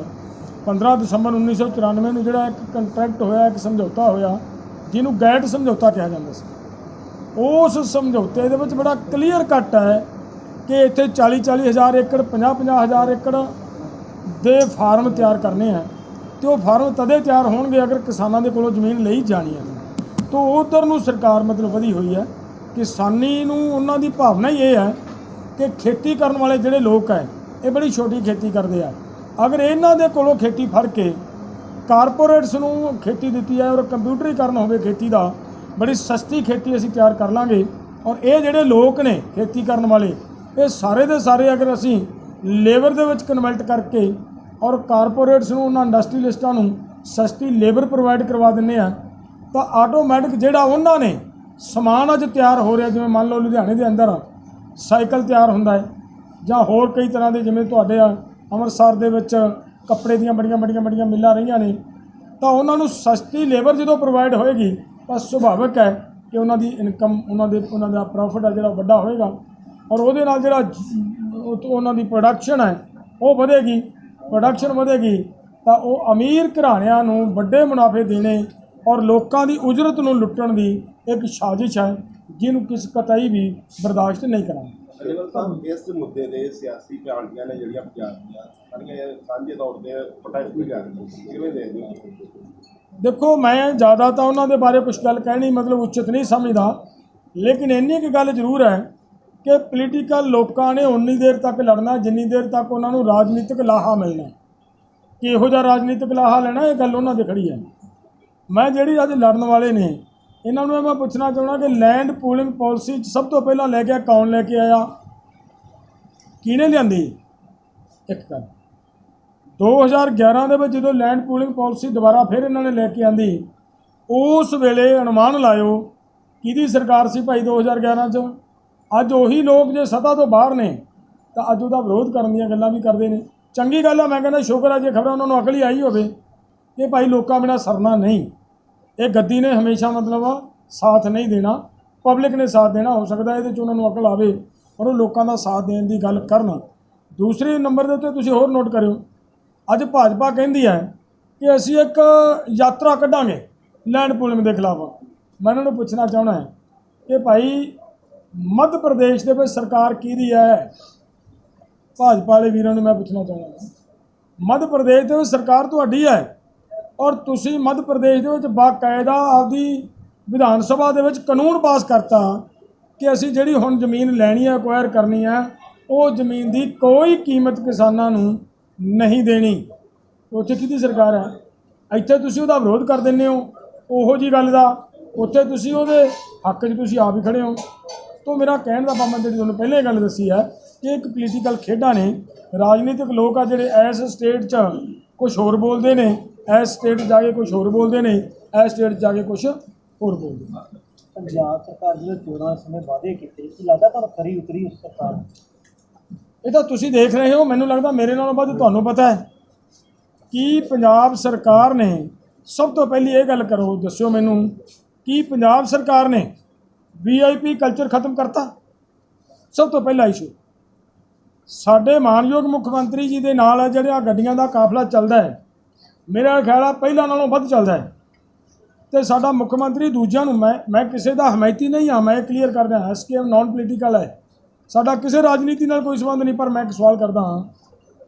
15 ਦਸੰਬਰ 1994 ਨੂੰ ਜਿਹੜਾ ਇੱਕ ਕੰਟਰੈਕਟ ਹੋਇਆ, ਇੱਕ ਸਮਝੌਤਾ ਹੋਇਆ, ਜਿਹਨੂੰ ਗੈਟ ਸਮਝੌਤਾ ਕਿਹਾ ਜਾਂਦਾ ਸੀ। ਉਸ ਸਮਝੌਤੇ ਦੇ ਵਿੱਚ ਬੜਾ ਕਲੀਅਰ ਕੱਟ ਹੈ ਕਿ ਇੱਥੇ 40 40 ਹਜ਼ਾਰ ਏਕੜ 50 50 ਹਜ਼ਾਰ ਏਕੜ ਦੇ ਫਾਰਮ ਤਿਆਰ ਕਰਨੇ ਆ। ਤੇ ਉਹ ਫਾਰਮ ਤਦੇ ਤਿਆਰ ਹੋਣਗੇ ਅਗਰ ਕਿਸਾਨਾਂ ਦੇ ਕੋਲੋਂ ਜ਼ਮੀਨ ਲਈ ਜਾਣੀ ਹੈ। ਤੋਂ ਉਧਰ ਨੂੰ ਸਰਕਾਰ ਮਤਲਬ ਵਧੀ ਹੋਈ ਹੈ ਕਿਸਾਨੀ ਨੂੰ ਉਹਨਾਂ ਦੀ ਭਾਵਨਾ ਹੀ ਇਹ ਹੈ ਕਿ ਖੇਤੀ ਕਰਨ ਵਾਲੇ ਜਿਹੜੇ ਲੋਕ ਹੈ, ਇਹ ਬੜੀ ਛੋਟੀ ਖੇਤੀ ਕਰਦੇ ਆ। ਅਗਰ ਇਹਨਾਂ ਦੇ ਕੋਲੋਂ ਖੇਤੀ ਫੜ ਕੇ ਕਾਰਪੋਰੇਟਸ ਨੂੰ ਖੇਤੀ ਦਿੱਤੀ ਹੈ ਔਰ ਕੰਪਿਊਟਰੀਕਰਨ ਹੋਵੇ ਖੇਤੀ ਦਾ, ਬੜੀ ਸਸਤੀ ਖੇਤੀ ਅਸੀਂ ਤਿਆਰ ਕਰ ਲਾਂਗੇ। ਔਰ ਇਹ ਜਿਹੜੇ ਲੋਕ ਨੇ ਖੇਤੀ ਕਰਨ ਵਾਲੇ, ਇਹ ਸਾਰੇ ਦੇ ਸਾਰੇ ਅਗਰ ਅਸੀਂ ਲੇਬਰ ਦੇ ਵਿੱਚ ਕਨਵਰਟ ਕਰਕੇ ਔਰ ਕਾਰਪੋਰੇਟਸ ਨੂੰ, ਉਹਨਾਂ ਇੰਡਸਟਰੀਲਿਸਟਾਂ ਨੂੰ ਸਸਤੀ ਲੇਬਰ ਪ੍ਰੋਵਾਈਡ ਕਰਵਾ ਦਿੰਨੇ ਆ ਤਾਂ ਆਟੋਮੈਟਿਕ ਜਿਹੜਾ ਉਹਨਾਂ ਨੇ ਸਮਾਨ ਅੱਜ ਤਿਆਰ ਹੋ ਰਿਹਾ, ਜਿਵੇਂ ਮੰਨ ਲਓ ਲੁਧਿਆਣੇ ਦੇ ਅੰਦਰ ਸਾਈਕਲ ਤਿਆਰ ਹੁੰਦਾ ਹੈ ਜਾਂ ਹੋਰ ਕਈ ਤਰ੍ਹਾਂ ਦੇ ਜਿਵੇਂ ਤੁਹਾਡੇ ਆ ਅੰਮ੍ਰਿਤਸਰ ਦੇ ਵਿੱਚ ਕੱਪੜੇ ਦੀਆਂ ਬੜੀਆਂ ਬੜੀਆਂ ਬੜੀਆਂ ਮਿੱਲਾਂ ਰਹੀਆਂ ਨੇ, ਤਾਂ ਉਹਨਾਂ ਨੂੰ ਸਸਤੀ ਲੇਬਰ ਜਦੋਂ ਪ੍ਰੋਵਾਈਡ ਹੋਏਗੀ, ਤਾਂ ਸੁਭਾਵਿਕ ਹੈ ਕਿ ਉਹਨਾਂ ਦੀ ਇਨਕਮ ਉਹਨਾਂ ਦੇ, ਉਹਨਾਂ ਦਾ ਪ੍ਰੋਫਿਟ ਆ ਜਿਹੜਾ ਵੱਡਾ ਹੋਏਗਾ ਔਰ ਉਹਦੇ ਨਾਲ ਜਿਹੜਾ ਉਹਨਾਂ ਦੀ ਪ੍ਰੋਡਕਸ਼ਨ ਹੈ, ਉਹ ਵਧੇਗੀ ਪ੍ਰੋਡਕਸ਼ਨ ਵਧੇਗੀ, ਤਾਂ ਉਹ ਅਮੀਰ ਘਰਾਣਿਆਂ ਨੂੰ ਵੱਡੇ ਮੁਨਾਫੇ ਦੇਣੇ ਔਰ ਲੋਕਾਂ ਦੀ ਉਜਰਤ ਨੂੰ ਲੁੱਟਣ ਦੀ ਇੱਕ ਸਾਜ਼ਿਸ਼ ਹੈ। ਜਿਹਨੂੰ ਕਿਸ ਕਤਈ ਵੀ ਬਰਦਾਸ਼ਤ ਨਹੀਂ ਕਰਾਂਗੇ। ਅਜੇਵਲ ਸਾਹਿਬ ਇਸ ਮੁੱਦੇ ਦੇ ਸਿਆਸੀ ਪਾਰਟੀਆਂ ਨੇ ਜਿਹੜੀਆਂ ਪੰਜਾਬ ਦੀਆਂ ਸਾਰੀਆਂ ਇਹ ਸਾਂਝੇ ਤੌਰ ਤੇ ਪ੍ਰੋਟੈਸਟ ਵੀ ਕਰ ਰਹੀਆਂ ਕਿਵੇਂ ਦੇਖਦੇ ਹੋ? ਦੇਖੋ ਮੈਂ ਜ਼ਿਆਦਾ ਤਾਂ ਉਹਨਾਂ ਦੇ ਬਾਰੇ ਕੁਝ ਗੱਲ ਕਹਿਣੀ ਮਤਲਬ ਉਚਿਤ ਨਹੀਂ ਸਮਝਦਾ ਲੇਕਿਨ ਇੰਨੀ ਕੁ ਗੱਲ ਜ਼ਰੂਰ ਹੈ ਕਿ ਪੋਲੀਟੀਕਲ ਲੋਕਾਂ ਨੇ ਉਨੀ ਦੇਰ ਤੱਕ ਲੜਨਾ ਜਿੰਨੀ ਦੇਰ ਤੱਕ ਉਹਨਾਂ ਨੂੰ ਰਾਜਨੀਤਿਕ ਲਾਹਾ ਮਿਲਣਾ। ਕਿ ਇਹੋ ਜਿਹਾ ਰਾਜਨੀਤਿਕ ਲਾਹਾ ਲੈਣਾ ਇਹ ਗੱਲ ਉਹਨਾਂ ਦੇ ਖੜੀ ਹੈ। ਮੈਂ ਜਿਹੜੀ ਅੱਜ ਲੜਨ ਵਾਲੇ ਨੇ ਇਹਨਾਂ ਨੂੰ ਇਹ ਮੈਂ ਪੁੱਛਣਾ ਚਾਹੁੰਦਾ ਕਿ ਲੈਂਡ ਪੂਲਿੰਗ ਪਾਲਿਸੀ 'ਚ ਸਭ ਤੋਂ ਪਹਿਲਾਂ ਲੈ ਕੇ ਕੌਣ ਲੈ ਕੇ ਆਇਆ? ਕਿਹਨੇ ਲਿਆਂਦੀ? ਇੱਕ ਗੱਲ। 2011 ਦੇ ਵਿੱਚ ਜਦੋਂ ਲੈਂਡ ਪੂਲਿੰਗ ਪਾਲਿਸੀ ਦੁਬਾਰਾ ਫਿਰ ਇਹਨਾਂ ਨੇ ਲੈ ਕੇ ਆਂਦੀ, ਉਸ ਵੇਲੇ ਅਨੁਮਾਨ ਲਾਇਓ ਕਿਹਦੀ ਸਰਕਾਰ ਸੀ ਭਾਈ 2011 ਚ? ਅੱਜ ਉਹੀ ਲੋਕ ਜੇ ਸਤਾ ਤੋਂ ਬਾਹਰ ਨੇ, ਤਾਂ ਅੱਜ ਉਹਦਾ ਵਿਰੋਧ ਕਰਨ ਦੀਆਂ ਗੱਲਾਂ ਵੀ ਕਰਦੇ ਨੇ। ਚੰਗੀ ਗੱਲ ਆ, ਮੈਂ ਕਹਿੰਦਾ ਸ਼ੁਕਰ ਆ, ਜੇ ਖਬਰਾਂ ਉਹਨਾਂ ਨੂੰ ਅਕਲ ਹੀ ਆਈ ਹੋਵੇ, ਕਿ ਭਾਈ ਲੋਕਾਂ ਬਿਨਾ ਸਰਨਾ ਨਹੀਂ। ਇਹ ਗੱਦੀ ਨੇ ਹਮੇਸ਼ਾ ਮਤਲਬ ਸਾਥ ਨਹੀਂ ਦੇਣਾ। ਪਬਲਿਕ ਨੇ ਸਾਥ ਦੇਣਾ, ਹੋ ਸਕਦਾ ਇਹਦੇ ਚ ਉਹਨਾਂ ਨੂੰ ਅਕਲ ਆਵੇ ਔਰ ਉਹ ਲੋਕਾਂ ਦਾ ਸਾਥ ਦੇਣ ਦੀ ਗੱਲ ਕਰਨ। ਦੂਸਰੇ ਨੰਬਰ ਦੇ ਉੱਤੇ ਤੁਸੀਂ ਹੋਰ ਨੋਟ ਕਰਿਓ। ਅੱਜ ਭਾਜਪਾ ਕਹਿੰਦੀ ਹੈ ਕਿ ਅਸੀਂ ਇੱਕ ਯਾਤਰਾ ਕੱਢਾਂਗੇ ਲੈਂਡ ਪੂਲਿੰਗ ਦੇ ਖਿਲਾਫ। ਮੈਂ ਉਹਨਾਂ ਨੂੰ ਪੁੱਛਣਾ ਚਾਹਣਾ ਹੈ ਕਿ ਭਾਈ ਮੱਧ ਪ੍ਰਦੇਸ਼ ਦੇ ਵਿੱਚ ਸਰਕਾਰ ਕਿਹਦੀ ਹੈ? ਭਾਜਪਾ ਵਾਲੇ ਵੀਰਾਂ ਨੂੰ ਮੈਂ ਪੁੱਛਣਾ ਚਾਹੁੰਦਾ ਮੱਧ ਪ੍ਰਦੇਸ਼ ਦੇ ਵਿੱਚ ਸਰਕਾਰ ਤੁਹਾਡੀ ਹੈ? ਔਰ ਤੁਸੀਂ ਮੱਧ ਪ੍ਰਦੇਸ਼ ਦੇ ਵਿੱਚ ਬਾਕਾਇਦਾ ਆਪਦੀ ਵਿਧਾਨ ਸਭਾ ਦੇ ਵਿੱਚ ਕਾਨੂੰਨ ਪਾਸ ਕਰਤਾ ਕਿ ਅਸੀਂ ਜਿਹੜੀ ਹੁਣ ਜ਼ਮੀਨ ਲੈਣੀ ਹੈ ਅਕਵਾਇਰ ਕਰਨੀ ਹੈ, ਉਹ ਜ਼ਮੀਨ ਦੀ ਕੋਈ ਕੀਮਤ ਕਿਸਾਨਾਂ ਨੂੰ ਨਹੀਂ ਦੇਣੀ। ਉੱਥੇ ਕਿਹਦੀ ਸਰਕਾਰ ਹੈ? ਇੱਥੇ ਤੁਸੀਂ ਉਹਦਾ ਵਿਰੋਧ ਕਰ ਦਿੰਦੇ ਹੋ। ਉਹੋ ਜੀ ਗੱਲ ਦਾ ਉੱਥੇ ਤੁਸੀਂ ਉਹਦੇ ਹੱਕ 'ਚ ਤੁਸੀਂ ਆਪ ਹੀ ਖੜੇ ਹੋ। ਤੋਂ ਮੇਰਾ ਕਹਿਣ ਦਾ ਪਾਮਾ ਜਿਹੜੀ ਤੁਹਾਨੂੰ ਪਹਿਲੇ ਗੱਲ ਦੱਸੀ ਹੈ ਕਿ ਇੱਕ ਪੋਲੀਟੀਕਲ ਖੇਡਾਂ ਨੇ। ਰਾਜਨੀਤਿਕ ਲੋਕ ਆ ਜਿਹੜੇ ਐਸ ਸਟੇਟ 'ਚ ਕੁਝ ਹੋਰ ਬੋਲਦੇ ਨੇ। ਐਸ ਸਟੇਟ ਜਾ ਕੇ ਕੁਝ ਹੋਰ ਬੋਲਦੇ ਨੇ ਐਸ ਸਟੇਟ ਜਾ ਕੇ ਕੁਝ ਹੋਰ ਬੋਲਦੇ ਨੇ। ਪੰਜਾਬ ਸਰਕਾਰ ਜਿਹੜੇ ਚੋਣਾਂ ਸਮੇਂ ਵਾਅਦੇ ਕੀਤੇ ਕੀ ਲੱਗਦਾ ਤੁਹਾਨੂੰ ਖਰੀ ਉਤਰੀ ਉਸ ਸਰਕਾਰ? ਇਹ ਤਾਂ ਤੁਸੀਂ ਦੇਖ ਰਹੇ ਹੋ ਮੈਨੂੰ ਲੱਗਦਾ ਮੇਰੇ ਨਾਲੋਂ ਵੱਧ ਤੁਹਾਨੂੰ ਪਤਾ ਹੈ ਕਿ ਪੰਜਾਬ ਸਰਕਾਰ ਨੇ ਸਭ ਤੋਂ ਪਹਿਲੀ ਇਹ ਗੱਲ ਕਰੋ ਦੱਸਿਓ ਮੈਨੂੰ ਕਿ ਪੰਜਾਬ ਸਰਕਾਰ ਨੇ ਵੀਆਈਪੀ ਕਲਚਰ ਖਤਮ ਕਰਤਾ। ਸਭ ਤੋਂ ਪਹਿਲਾ ਇਸ਼ੂ ਸਾਡੇ ਮਾਨਯੋਗ ਮੁੱਖ ਮੰਤਰੀ ਜੀ ਦੇ ਨਾਲ ਜਿਹੜੀਆਂ ਗੱਡੀਆਂ ਦਾ ਕਾਫਲਾ ਚੱਲਦਾ ਹੈ। ਮੇਰਾ ਖਿਆਲ ਆ ਪਹਿਲਾਂ ਨਾਲੋਂ ਵੱਧ ਚੱਲਦਾ ਹੈ। ਤੇ ਸਾਡਾ ਮੁੱਖ ਮੰਤਰੀ ਦੂਜਿਆਂ ਨੂੰ ਮੈਂ ਮੈਂ ਕਿਸੇ ਦਾ ਹਮਾਇਤੀ ਨਹੀਂ ਹਾਂ, ਮੈਂ ਕਲੀਅਰ ਕਰਦਾ ਹਾਂ ਐਸਕੇਐਮ ਨਾਨ ਪੋਲੀਟੀਕਲ ਹੈ। ਸਾਡਾ ਕਿਸੇ ਰਾਜਨੀਤੀ ਨਾਲ ਕੋਈ ਸੰਬੰਧ ਨਹੀਂ, ਪਰ ਮੈਂ ਇੱਕ ਸਵਾਲ ਕਰਦਾ ਹਾਂ।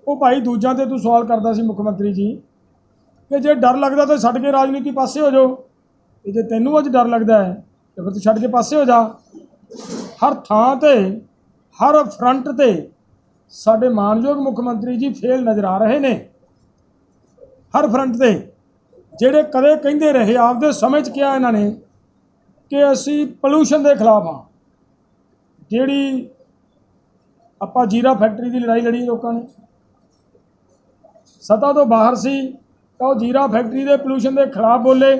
ਉਹ ਭਾਈ ਦੂਜਿਆਂ ਤੇ ਤੂੰ ਸਵਾਲ ਕਰਦਾ ਸੀ ਮੁੱਖ ਮੰਤਰੀ ਜੀ, ਕਿ ਜੇ ਡਰ ਲੱਗਦਾ ਤਾਂ ਛੱਡ ਕੇ ਰਾਜਨੀਤੀ ਪਾਸੇ ਹੋ ਜਾਓ। ਤੇ ਜੇ ਤੈਨੂੰ ਅੱਜ ਡਰ ਲੱਗਦਾ ਹੈ, ਤੇ ਫਿਰ ਤੂੰ ਛੱਡ ਕੇ ਪਾਸੇ ਹੋ ਜਾ। ਹਰ ਥਾਂ ਤੇ, ਹਰ ਫਰੰਟ ਤੇ ਸਾਡੇ ਮਾਨਯੋਗ ਮੁੱਖ ਮੰਤਰੀ ਜੀ ਫੇਲ ਨਜ਼ਰ ਆ ਰਹੇ ਨੇ। ਹਰ ਫਰੰਟ ਤੇ, ਜਿਹੜੇ ਕਦੇ ਕਹਿੰਦੇ ਰਹੇ, ਆਪਦੇ ਸਮਝ ਕਿਹਾ ਇਹਨਾਂ ਨੇ ਕਿ ਅਸੀਂ ਪੋਲੂਸ਼ਨ ਦੇ ਖਿਲਾਫ ਹਾਂ। ਜਿਹੜੀ ਆਪਾਂ ਜੀਰਾ ਫੈਕਟਰੀ ਦੀ ਲੜਾਈ ਲੜੀ ਲੋਕਾਂ ਨੇ। ਸਤਾ ਤੋਂ ਬਾਹਰ ਸੀ, ਤਾਂ ਉਹ ਜੀਰਾ ਫੈਕਟਰੀ ਦੇ ਪੋਲੂਸ਼ਨ ਦੇ ਖਿਲਾਫ ਬੋਲੇ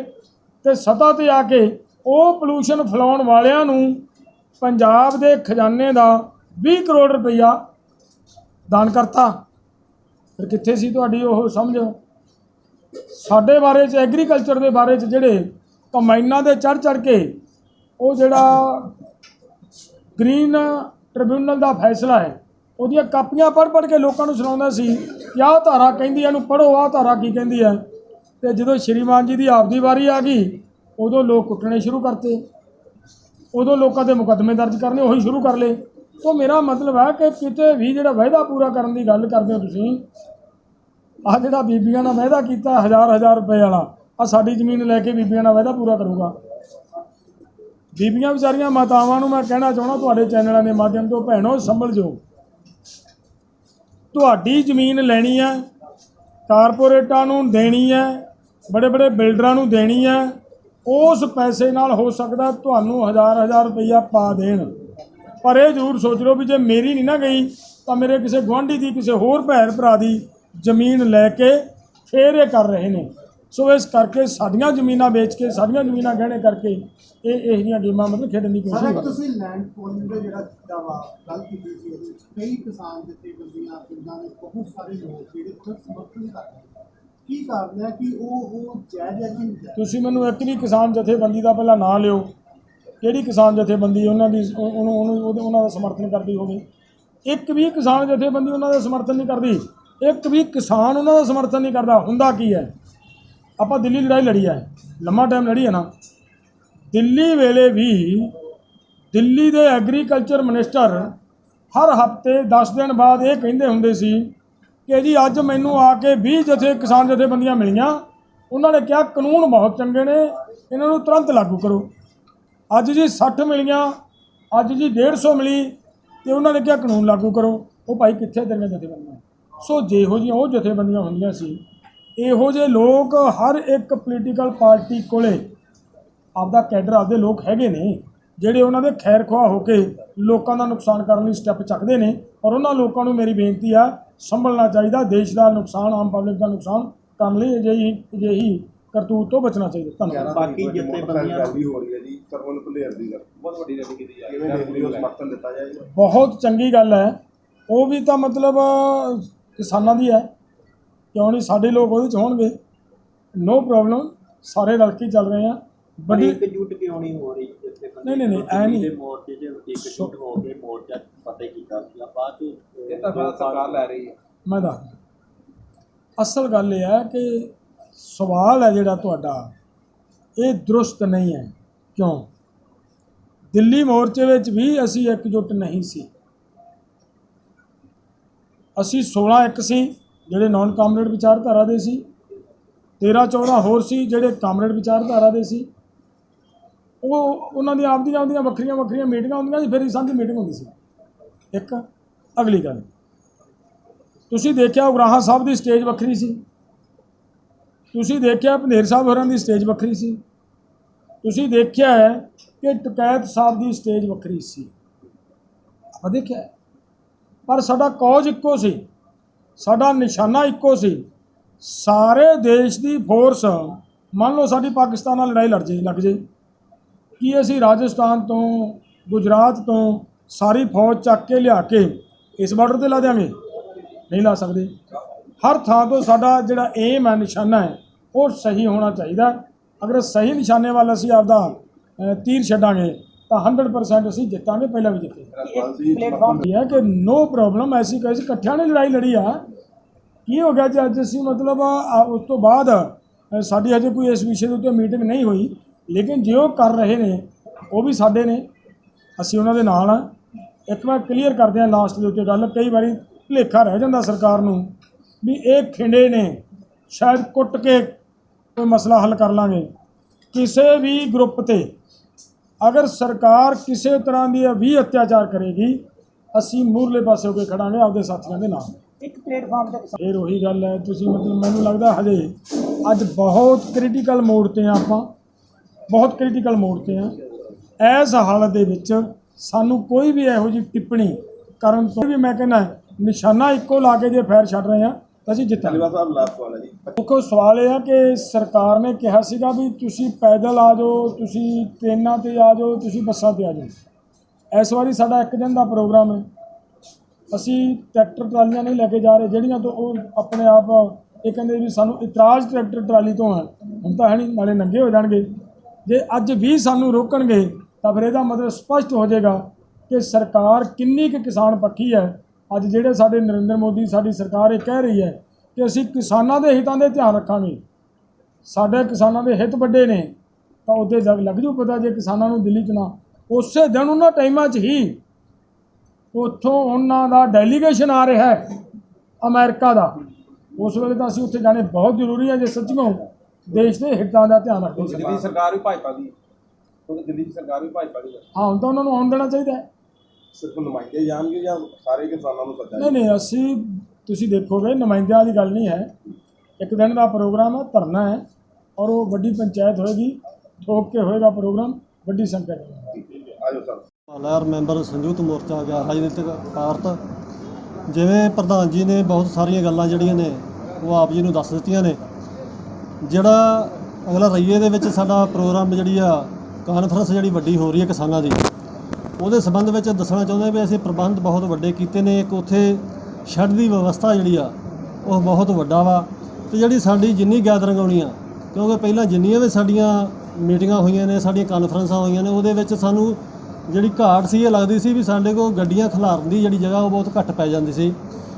ਤੇ ਸਤਾ ਤੇ ਆ ਕੇ ਉਹ ਪੋਲੂਸ਼ਨ ਫੈਲਾਉਣ ਵਾਲਿਆਂ ਨੂੰ ਪੰਜਾਬ ਦੇ ਖਜ਼ਾਨੇ ਦਾ 20 ਕਰੋੜ ਰੁਪਈਆ ਦਾਨ ਕਰਤਾ। ਫਿਰ ਕਿੱਥੇ ਸੀ ਤੁਹਾਡੀ ਉਹ ਸਮਝ? ਸਾਡੇ ਬਾਰੇ ਚ ਐਗਰੀਕਲਚਰ ਦੇ ਬਾਰੇ ਚ ਜਿਹੜੇ ਕੰਬਾਈਨਾਂ ਦੇ ਚੜ ਚੜ ਕੇ ਉਹ ਜਿਹੜਾ ਗ੍ਰੀਨ ਟ੍ਰਿਬਿਊਨਲ ਦਾ ਫੈਸਲਾ ਹੈ, ਉਹਦੀਆਂ ਕਾਪੀਆਂ ਪੜ੍ਹ ਪੜ੍ਹ ਕੇ ਲੋਕਾਂ ਨੂੰ ਸੁਣਾਉਂਦਾ ਸੀ ਕਿ ਆਹ ਧਾਰਾ ਕਹਿੰਦੀ ਹੈ ਇਹਨੂੰ ਪੜ੍ਹੋ, ਆਹ ਧਾਰਾ ਕੀ ਕਹਿੰਦੀ ਹੈ ਤੇ ਜਦੋਂ ਸ਼੍ਰੀਮਾਨ ਜੀ ਦੀ ਆਪਦੀ ਵਾਰੀ ਆ ਗਈ, ਉਦੋਂ ਲੋਕ ਕੁੱਟਣੇ ਸ਼ੁਰੂ ਕਰਤੇ। ਉਦੋਂ ਲੋਕਾਂ ਦੇ ਮੁਕੱਦਮੇ ਦਰਜ ਕਰਨੇ ਉਹੀ ਸ਼ੁਰੂ ਕਰ ਲਏ। ਤੋਂ ਮੇਰਾ ਮਤਲਬ ਹੈ ਕਿ ਕਿਤੇ ਵੀ ਜਿਹੜਾ ਵਾਅਦਾ ਪੂਰਾ ਕਰਨ ਦੀ ਗੱਲ ਕਰਦੇ ਹੋ ਤੁਸੀਂ ਆਹ ਜਿਹੜਾ ਬੀਬੀਆਂ ਨਾਲ ਵਾਅਦਾ ਕੀਤਾ, ਹਜ਼ਾਰ ਹਜ਼ਾਰ ਰੁਪਏ ਵਾਲਾ, ਆ ਸਾਡੀ ਜ਼ਮੀਨ ਲੈ ਕੇ ਬੀਬੀਆਂ ਨਾਲ ਵਾਅਦਾ ਪੂਰਾ ਕਰੂਗਾ। ਬੀਬੀਆਂ ਵਿਚਾਰੀਆਂ ਮਾਤਾਵਾਂ ਨੂੰ ਮੈਂ ਕਹਿਣਾ ਚਾਹਣਾ ਤੁਹਾਡੇ ਚੈਨਲਾਂ ਦੇ ਮਾਧਿਅਮ ਤੋਂ, ਭੈਣੋ, ਸੰਭਲ ਜੋ ਤੁਹਾਡੀ ਜ਼ਮੀਨ ਲੈਣੀ ਹੈ ਕਾਰਪੋਰੇਟਾਂ ਨੂੰ ਦੇਣੀ ਹੈ ਬੜੇ ਬੜੇ ਬਿਲਡਰਾਂ ਨੂੰ ਦੇਣੀ ਹੈ ਉਸ ਪੈਸੇ ਨਾਲ ਹੋ ਸਕਦਾ ਤੁਹਾਨੂੰ ਹਜ਼ਾਰ ਹਜ਼ਾਰ ਰੁਪਈਆ ਪਾ ਦੇਣ। ਪਰ ਇਹ ਜ਼ਰੂਰ ਸੋਚ ਲਓ ਵੀ ਜੇ ਮੇਰੀ ਨਹੀਂ ਨਾ ਗਈ, ਤਾਂ ਮੇਰੇ ਕਿਸੇ ਗੁਆਂਢੀ ਦੀ, ਕਿਸੇ ਹੋਰ ਭੈਣ ਭਰਾ ਦੀ ਜ਼ਮੀਨ ਲੈ ਕੇ ਫੇਰ ਇਹ ਕਰ ਰਹੇ ਨੇ। ਸੋ ਇਸ ਕਰਕੇ ਸਾਡੀਆਂ ਜ਼ਮੀਨਾਂ ਵੇਚ ਕੇ ਸਾਡੀਆਂ ਜ਼ਮੀਨਾਂ ਗਹਿਣੇ ਕਰਕੇ ਇਹ ਇਹ ਜਿਹੀਆਂ ਗੇਮਾਂ ਮਤਲਬ ਖੇਡਣ ਦੀ ਕੋਸ਼ਿਸ਼ ਕਰਦੇ ਤੁਸੀਂ ਲੈਂਡ ਪੋਲਿੰਗ ਦਾ ਜਿਹੜਾ ਦਾਵਾ ਗੱਲ ਕੀਤੀ ਸੀ ਵਿੱਚ ਕਈ ਕਿਸਾਨ ਜਥੇਬੰਦੀਆਂ ਪਿੰਡਾਂ ਦੇ ਬਹੁਤ ਸਾਰੇ ਲੋਕ ਜਿਹੜੇ ਖੁਦ ਸਮਰਥਨ ਕਰ ਰਹੇ ਨੇ। ਕੀ ਕਾਰਨ ਹੈ ਕਿ ਉਹ ਉਹ ਜਾਇਜ਼ ਹੈ ਕਿ ਨਹੀਂ ਜਾਇਜ਼? ਤੁਸੀਂ ਮੈਨੂੰ ਇੱਕ ਵੀ ਕਿਸਾਨ ਜਥੇਬੰਦੀ ਦਾ ਪਹਿਲਾਂ ਨਾਂ ਲਿਓ। ਕਿਹੜੀ ਕਿਸਾਨ ਜਥੇਬੰਦੀ ਉਹਨਾਂ ਦੀ ਉਹ- ਉਹਨੂੰ ਉਹਨਾਂ ਦਾ ਸਮਰਥਨ ਕਰਦੀ ਹੋਵੇ? ਇੱਕ ਵੀ ਕਿਸਾਨ ਜਥੇਬੰਦੀ ਉਹਨਾਂ ਦਾ ਸਮਰਥਨ ਨਹੀਂ ਕਰਦੀ। ਇੱਕ ਵੀ ਕਿਸਾਨ ਉਹਨਾਂ ਦਾ ਸਮਰਥਨ ਨਹੀਂ ਕਰਦਾ, ਹੁੰਦਾ ਕੀ ਹੈ? ਆਪਾਂ ਦਿੱਲੀ ਲੜਾਈ ਲੜੀ ਹੈ, ਲੰਮਾ ਟਾਈਮ ਲੜੀ ਹੈ ਨਾ। ਦਿੱਲੀ ਵੇਲੇ ਵੀ ਦਿੱਲੀ ਦੇ ਐਗਰੀਕਲਚਰ ਮਿਨਿਸਟਰ ਹਰ ਹਫ਼ਤੇ 10 ਦਿਨ ਬਾਅਦ ਇਹ ਕਹਿੰਦੇ ਹੁੰਦੇ ਸੀ ਕਿ ਜੀ ਅੱਜ ਮੈਨੂੰ ਆ ਕੇ 20 ਜਥੇ, ਕਿਸਾਨ ਜਥੇਬੰਦੀਆਂ ਮਿਲੀਆਂ। ਉਹਨਾਂ ਨੇ ਕਿਹਾ, ਕਾਨੂੰਨ ਬਹੁਤ ਚੰਗੇ ਨੇ, ਇਹਨਾਂ ਨੂੰ ਤੁਰੰਤ ਲਾਗੂ ਕਰੋ। ਅੱਜ ਜੀ 60 ਮਿਲੀਆਂ, ਅੱਜ ਜੀ 150 ਮਿਲੀ ਤੇ ਉਹਨਾਂ ਨੇ ਕਿਹਾ, ਕਾਨੂੰਨ ਲਾਗੂ ਕਰੋ। ਉਹ ਭਾਈ ਕਿੱਥੇ ਤੇਰੀਆਂ ਜਥੇਬੰਦੀਆਂ? ਸੋ ਜਿਹੋ ਜਿਹੀਆਂ ਉਹ ਜਥੇਬੰਦੀਆਂ ਹੁੰਦੀਆਂ ਸੀ ਇਹੋ ਜਿਹੇ ਲੋਕ ਹਰ ਇੱਕ ਪੋਲੀਟੀਕਲ ਪਾਰਟੀ ਕੋਲੇ ਆਪਦਾ ਕੈਡਰ ਆਪਦੇ ਲੋਕ ਹੈਗੇ ਨੇ ਜਿਹੜੇ ਉਹਨਾਂ ਦੇ ਖੈਰ ਖੁਆਹ ਹੋ ਕੇ ਲੋਕਾਂ ਦਾ ਨੁਕਸਾਨ ਕਰਨ ਲਈ ਸਟੈਪ ਚੱਕਦੇ ਨੇ ਔਰ ਉਹਨਾਂ ਲੋਕਾਂ ਨੂੰ ਮੇਰੀ ਬੇਨਤੀ ਆ ਸੰਭਲਣਾ ਚਾਹੀਦਾ ਦੇਸ਼ ਦਾ ਨੁਕਸਾਨ ਆਮ ਪਬਲਿਕ ਦਾ ਨੁਕਸਾਨ ਕਰਨ ਲਈ ਅਜਿਹੀ ਅਜਿਹੀ ਕਰਤੂਤ ਤੋਂ ਬਚਣਾ ਚਾਹੀਦਾ। ਧੰਨਵਾਦ। ਬਾਕੀ ਜਥੇਬੰਦੀਆਂ ਰੈਲੀ ਹੋ ਰਹੀ ਹੈ ਜੀ ਸਰਵਨ ਭੁਲੇਰ ਦੀ ਗੱਲ। ਬਹੁਤ ਵੱਡੀ ਰੈਲੀ ਕੀਤੀ ਜਾ ਰਹੀ ਹੋ। ਸਮਰਥਨ ਦਿੱਤਾ ਜਾਏਗਾ ਬਹੁਤ ਚੰਗੀ ਗੱਲ ਹੈ। ਉਹ ਵੀ ਤਾਂ ਮਤਲਬ ਕਿਸਾਨਾਂ ਦੀ ਹੈ। ਕਿਉਂ ਨਹੀਂ? ਸਾਡੇ ਲੋਕ ਉਹਦੇ ਚ ਹੋਣਗੇ। ਨੋ ਪ੍ਰੋਬਲਮ ਸਾਰੇ ਰਲ ਕੇ ਚੱਲ ਰਹੇ ਆ। ਵੱਡੀ ਇਕਜੁੱਟ ਕਿਉਂ ਨਹੀਂ ਹੋ ਰਹੀ ਜਿੱਥੇ ਨਹੀਂ, ਨਹੀਂ, ਨਹੀਂ, ਐਂ ਨਹੀਂ। ਦੇ ਮੋਰਚੇ 'ਚ ਇਕਜੁੱਟ ਹੋ ਕੇ ਮੋਰਚਾ ਫਤਿਹ ਕੀਤਾ ਸੀ। ਬਾਅਦ 'ਚ ਇਹ ਤਾਂ ਫਿਰ ਸਰਕਾਰ ਲੈ ਰਹੀ ਹੈ। ਮੈਂ ਦੱਸਦਾ ਅਸਲ ਗੱਲ ਇਹ ਹੈ ਕਿ ਸਵਾਲ ਹੈ ਜਿਹੜਾ ਤੁਹਾਡਾ। ਇਹ ਦਰੁਸਤ ਨਹੀਂ ਹੈ। ਕਿਉਂ? ਦਿੱਲੀ ਮੋਰਚੇ ਵਿੱਚ ਵੀ ਅਸੀਂ ਇਕਜੁੱਟ ਨਹੀਂ ਸੀ। ਅਸੀਂ 16 ਇੱਕ ਸੀ, ਜਿਹੜੇ ਨਾਨ ਕਾਮਰੇਡ ਵਿਚਾਰਧਾਰਾ ਦੇ ਸੀ। 13 14 ਹੋਰ ਸੀ, ਜਿਹੜੇ ਕਾਮਰੇਡ ਵਿਚਾਰਧਾਰਾ ਦੇ ਸੀ। ਉਹ ਉਹਨਾਂ ਦੀਆਂ ਆਪਦੀਆਂ ਆਪਦੀਆਂ ਵੱਖਰੀਆਂ ਵੱਖਰੀਆਂ ਮੀਟਿੰਗਾਂ ਹੁੰਦੀਆਂ ਸੀ, ਫਿਰ ਹੀ ਸਾਂਝੀ ਮੀਟਿੰਗ ਹੁੰਦੀ ਸੀ। ਇੱਕ, ਅਗਲੀ ਗੱਲ। ਤੁਸੀਂ ਦੇਖਿਆ ਉਗਰਾਹਾਂ ਸਾਹਿਬ ਦੀ ਸਟੇਜ ਵੱਖਰੀ ਸੀ। ਤੁਸੀਂ ਦੇਖਿਆ ਪੰਧੇਰ ਸਾਹਿਬ ਹੋਰਾਂ ਦੀ ਸਟੇਜ ਵੱਖਰੀ ਸੀ। ਤੁਸੀਂ ਦੇਖਿਆ ਕਿ ਟਕੈਤ ਸਾਹਿਬ ਦੀ ਸਟੇਜ ਵੱਖਰੀ ਸੀ। ਆਪਾਂ ਦੇਖਿਆ ਪਰ ਸਾਡਾ ਕੌਜ ਇੱਕੋ ਸੀ। ਸਾਡਾ ਨਿਸ਼ਾਨਾ ਇੱਕੋ ਸੀ। ਸਾਰੇ ਦੇਸ਼ ਦੀ ਫੋਰਸ ਮੰਨ ਲਓ ਸਾਡੀ ਪਾਕਿਸਤਾਨ ਨਾਲ ਲੜਾਈ ਲੜ ਜੇ, ਲੱਗ ਜੇ। ਕੀ ਅਸੀਂ ਰਾਜਸਥਾਨ ਤੋਂ, ਗੁਜਰਾਤ ਤੋਂ ਸਾਰੀ ਫੌਜ ਚੱਕ ਕੇ ਲਿਆ ਕੇ ਇਸ ਬਾਰਡਰ ਤੇ ਲਾ ਦਿਆਂਗੇ? ਨਹੀਂ ਲਾ ਸਕਦੇ। ਹਰ ਥਾਂ ਤੋਂ ਸਾਡਾ ਜਿਹੜਾ ਏਮ ਹੈ, ਨਿਸ਼ਾਨਾ ਹੈ, ਉਹ ਸਹੀ ਹੋਣਾ ਚਾਹੀਦਾ। ਅਗਰ ਸਹੀ ਨਿਸ਼ਾਨੇ ਵੱਲ ਅਸੀਂ ਆਪਦਾ ਤੀਰ ਛੱਡਾਂਗੇ ਤਾਂ 100% ਅਸੀਂ ਜਿੱਤਾਂਗੇ ਪਹਿਲਾਂ ਵੀ ਜਿੱਤੇ। ਪਲੇਟਫਾਰਮ ਇਹ ਹੈ ਕਿ ਨੋ ਪ੍ਰੋਬਲਮ ਐਸੀ ਕੋਈ ਇਕੱਠਿਆਂ ਨੇ ਲੜਾਈ ਲੜੀ ਆ। ਕੀ ਹੋ ਗਿਆ ਜੀ ਅੱਜ ਅਸੀਂ ਮਤਲਬ ਉਸ ਤੋਂ ਬਾਅਦ ਸਾਡੀ ਹਜੇ ਕੋਈ ਇਸ ਵਿਸ਼ੇ ਦੇ ਉੱਤੇ ਮੀਟਿੰਗ ਨਹੀਂ ਹੋਈ ਲੇਕਿਨ ਜੇ ਉਹ ਕਰ ਰਹੇ ਨੇ ਉਹ ਵੀ ਸਾਡੇ ਨੇ ਅਸੀਂ ਉਹਨਾਂ ਦੇ ਨਾਲ ਆ। ਇੱਕ ਵਾਰ ਕਲੀਅਰ ਕਰਦੇ ਹਾਂ ਲਾਸਟ ਦੇ ਉੱਤੇ ਗੱਲ ਕਈ ਵਾਰੀ ਭੁਲੇਖਾ ਰਹਿ ਜਾਂਦਾ ਸਰਕਾਰ ਨੂੰ ਵੀ ਇਹ ਖਿੰਡੇ ਨੇ ਸ਼ਾਇਦ ਕੁੱਟ ਕੇ ਕੋਈ ਮਸਲਾ ਹੱਲ ਕਰ ਲਾਂਗੇ। ਕਿਸੇ ਵੀ ਗਰੁੱਪ ਤੇ ਅਗਰ ਸਰਕਾਰ ਕਿਸੇ ਤਰ੍ਹਾਂ ਦੀ ਵੀ ਅਤਿਆਚਾਰ ਕਰੇਗੀ ਅਸੀਂ ਮੂਹਰਲੇ ਪਾਸੇ ਹੋ ਕੇ ਖੜਾਂਗੇ ਆਪਦੇ ਸਾਥੀਆਂ ਦੇ ਨਾਲ। ਇੱਕ ਪਲੇਟਫਾਰਮ ਤੇ ਫਿਰ ਉਹੀ ਗੱਲ ਹੈ ਤੁਸੀਂ ਮਤਲਬ ਮੈਨੂੰ ਲੱਗਦਾ ਹਜੇ ਅੱਜ ਬਹੁਤ ਕ੍ਰਿਟੀਕਲ ਮੋੜ ਤੇ ਆ ਆਪਾਂ। ਬਹੁਤ ਕ੍ਰਿਟੀਕਲ ਮੋੜ ਤੇ ਆ ਐਸ ਹਾਲਤ ਦੇ ਵਿੱਚ ਸਾਨੂੰ ਕੋਈ ਵੀ ਇਹੋ ਜਿਹੀ ਟਿੱਪਣੀ ਕਰਨ ਤੋਂ ਵੀ ਮੈਂ ਕਹਿੰਦਾ ਨਿਸ਼ਾਨਾ ਇੱਕੋ ਲਾ ਕੇ ਜੇ ਫੈਰ ਛੱਡ ਰਹੇ ਆ ਅਸੀਂ ਜਿੱਤਾਂਗੇ। ਧੰਨਵਾਦ ਸਾਹਿਬ ਲਾਸਟ ਸਵਾਲ ਹੈ ਜੀ। ਦੇਖੋ ਸਵਾਲ ਇਹ ਆ ਕਿ ਸਰਕਾਰ ਨੇ ਕਿਹਾ ਸੀਗਾ ਵੀ ਤੁਸੀਂ ਪੈਦਲ ਆ ਜਾਓ ਤੁਸੀਂ ਟ੍ਰੇਨਾਂ ਤੇ ਆ ਜਾਓ ਤੁਸੀਂ ਬੱਸਾਂ ਤੇ ਆ ਜਾਓ। ਇਸ ਵਾਰੀ ਸਾਡਾ ਇੱਕ ਦਿਨ ਦਾ ਪ੍ਰੋਗਰਾਮ ਹੈ। ਅਸੀਂ ਟਰੈਕਟਰ ਟਰਾਲੀਆਂ ਨਹੀਂ ਲੈ ਕੇ ਜਾ ਰਹੇ ਜਿਹੜੀਆਂ ਤੋਂ ਉਹ ਆਪਣੇ ਆਪ ਇਹ ਕਹਿੰਦੇ ਵੀ ਸਾਨੂੰ ਇਤਰਾਜ਼ ਟਰੈਕਟਰ ਟਰਾਲੀ ਤੋਂ ਹੈ। ਹੁਣ ਤਾਂ ਹੈ ਨਹੀਂ ਨਾਲੇ ਨੰਗੇ ਹੋ ਜਾਣਗੇ। ਜੇ ਅੱਜ ਵੀ ਸਾਨੂੰ ਰੋਕਣਗੇ ਤਾਂ ਫਿਰ ਇਹਦਾ ਮਤਲਬ ਸਪਸ਼ਟ ਹੋ ਜਾਏਗਾ ਕਿ ਸਰਕਾਰ ਕਿੰਨੀ ਕੁ ਕਿਸਾਨ ਪੱਖੀ ਹੈ। ਅੱਜ ਜਿਹੜੇ ਸਾਡੇ ਨਰਿੰਦਰ ਮੋਦੀ ਸਾਡੀ ਸਰਕਾਰ ਇਹ ਕਹਿ ਰਹੀ ਹੈ ਕਿ ਅਸੀਂ ਕਿਸਾਨਾਂ ਦੇ ਹਿੱਤਾਂ ਦੇ ਧਿਆਨ ਰੱਖਾਂਗੇ। ਸਾਡੇ ਕਿਸਾਨਾਂ ਦੇ ਹਿੱਤ ਵੱਡੇ ਨੇ ਤਾਂ ਉਹਦੇ ਲੱਗ ਲੱਗ ਜੂ ਪਤਾ ਜੇ ਕਿਸਾਨਾਂ ਨੂੰ ਦਿੱਲੀ ਚ ਨਾ। ਉਸੇ ਦਿਨ ਉਹਨਾਂ ਟਾਈਮਾਂ 'ਚ ਹੀ ਉੱਥੋਂ ਉਹਨਾਂ ਦਾ ਡੈਲੀਗੇਸ਼ਨ ਆ ਰਿਹਾ ਹੈ ਅਮਰੀਕਾ ਦਾ। ਉਸ ਵੇਲੇ ਤਾਂ ਅਸੀਂ ਉੱਥੇ ਜਾਣੇ ਬਹੁਤ ਜ਼ਰੂਰੀ ਹੈ ਜੇ ਸੱਚੀਓ ਦੇਸ਼ ਦੇ ਹਿੱਤਾਂ ਦਾ ਧਿਆਨ ਰੱਖਦੇ ਦਿੱਲੀ ਸਰਕਾਰ ਸਰਕਾਰ ਵੀ ਭਾਜਪਾ ਦੀ ਹੈ। ਦਿੱਲੀ ਦੀ ਸਰਕਾਰ ਵੀ ਭਾਜਪਾ ਦੀ ਹੈ। ਹਾਂ ਹੁਣ ਤਾਂ ਉਹਨਾਂ ਨੂੰ ਆਉਣ ਦੇਣਾ ਚਾਹੀਦਾ ਹੈ। ਸਿਰਫ ਨੁਮਾਇੰਦੇ ਜਾਣਗੇ ਜਾਂ ਸਾਰੇ ਕਿਸਾਨਾਂ ਨੂੰ ਸੱਦਾ ਨਹੀਂ ਨਹੀਂ ਅਸੀਂ ਤੁਸੀਂ ਦੇਖੋਗੇ ਨੁਮਾਇੰਦਿਆਂ ਦੀ ਗੱਲ ਨਹੀਂ ਹੈ। ਇੱਕ ਦਿਨ ਦਾ ਪ੍ਰੋਗਰਾਮ ਹੈ ਧਰਨਾ ਹੈ ਔਰ ਉਹ ਵੱਡੀ ਪੰਚਾਇਤ ਹੋਏਗੀ ਠੋਕ ਕੇ ਹੋਏਗਾ ਪ੍ਰੋਗਰਾਮ ਵੱਡੀ ਸੰਖਿਆ ਚ ਹੋਏਗਾ ਆਜੋ ਸਰ। ਲਹਿਰ ਮੈਂਬਰ ਸੰਯੁਕਤ ਮੋਰਚਾ ਗਿਆ ਰਾਜਨੀਤਿਕ ਭਾਰਤ ਜਿਵੇਂ ਪ੍ਰਧਾਨ ਜੀ ਨੇ ਬਹੁਤ ਸਾਰੀਆਂ ਗੱਲਾਂ ਜਿਹੜੀਆਂ ਨੇ ਉਹ ਆਪ ਜੀ ਨੂੰ ਦੱਸ ਦਿੱਤੀਆਂ ਨੇ। ਜਿਹੜਾ ਅਗਲਾ ਰਈਏ ਦੇ ਵਿੱਚ ਸਾਡਾ ਪ੍ਰੋਗਰਾਮ ਜਿਹੜੀ ਆ ਕਾਨਫਰੰਸ ਜਿਹੜੀ ਵੱਡੀ ਹੋ ਰਹੀ ਹੈ ਕਿਸਾਨਾਂ ਦੀ ਉਹਦੇ ਸੰਬੰਧ ਵਿੱਚ ਦੱਸਣਾ ਚਾਹੁੰਦੇ ਵੀ ਅਸੀਂ ਪ੍ਰਬੰਧ ਬਹੁਤ ਵੱਡੇ ਕੀਤੇ ਨੇ, ਇੱਕ ਉੱਥੇ ਛੱਡ ਦੀ ਵਿਵਸਥਾ ਜਿਹੜੀ ਆ, ਉਹ ਬਹੁਤ ਵੱਡਾ ਵਾ। ਤੇ ਜਿਹੜੀ ਸਾਡੀ ਜਿੰਨੀ ਗੈਦਰਿੰਗ ਆਉਣੀ ਆ, ਕਿਉਂਕਿ ਪਹਿਲਾਂ ਜਿੰਨੀਆਂ ਵੀ ਸਾਡੀਆਂ ਮੀਟਿੰਗਾਂ ਹੋਈਆਂ ਨੇ, ਸਾਡੀਆਂ ਕਾਨਫਰੰਸਾਂ ਹੋਈਆਂ ਨੇ, ਉਹਦੇ ਵਿੱਚ ਸਾਨੂੰ ਜਿਹੜੀ ਘਾਟ ਸੀ, ਇਹ ਲੱਗਦੀ ਸੀ ਵੀ ਸਾਡੇ ਕੋਲ ਗੱਡੀਆਂ ਖਿਲਾਰਨ ਦੀ ਜਿਹੜੀ ਜਗ੍ਹਾ, ਉਹ ਬਹੁਤ ਘੱਟ ਪੈ ਜਾਂਦੀ ਸੀ।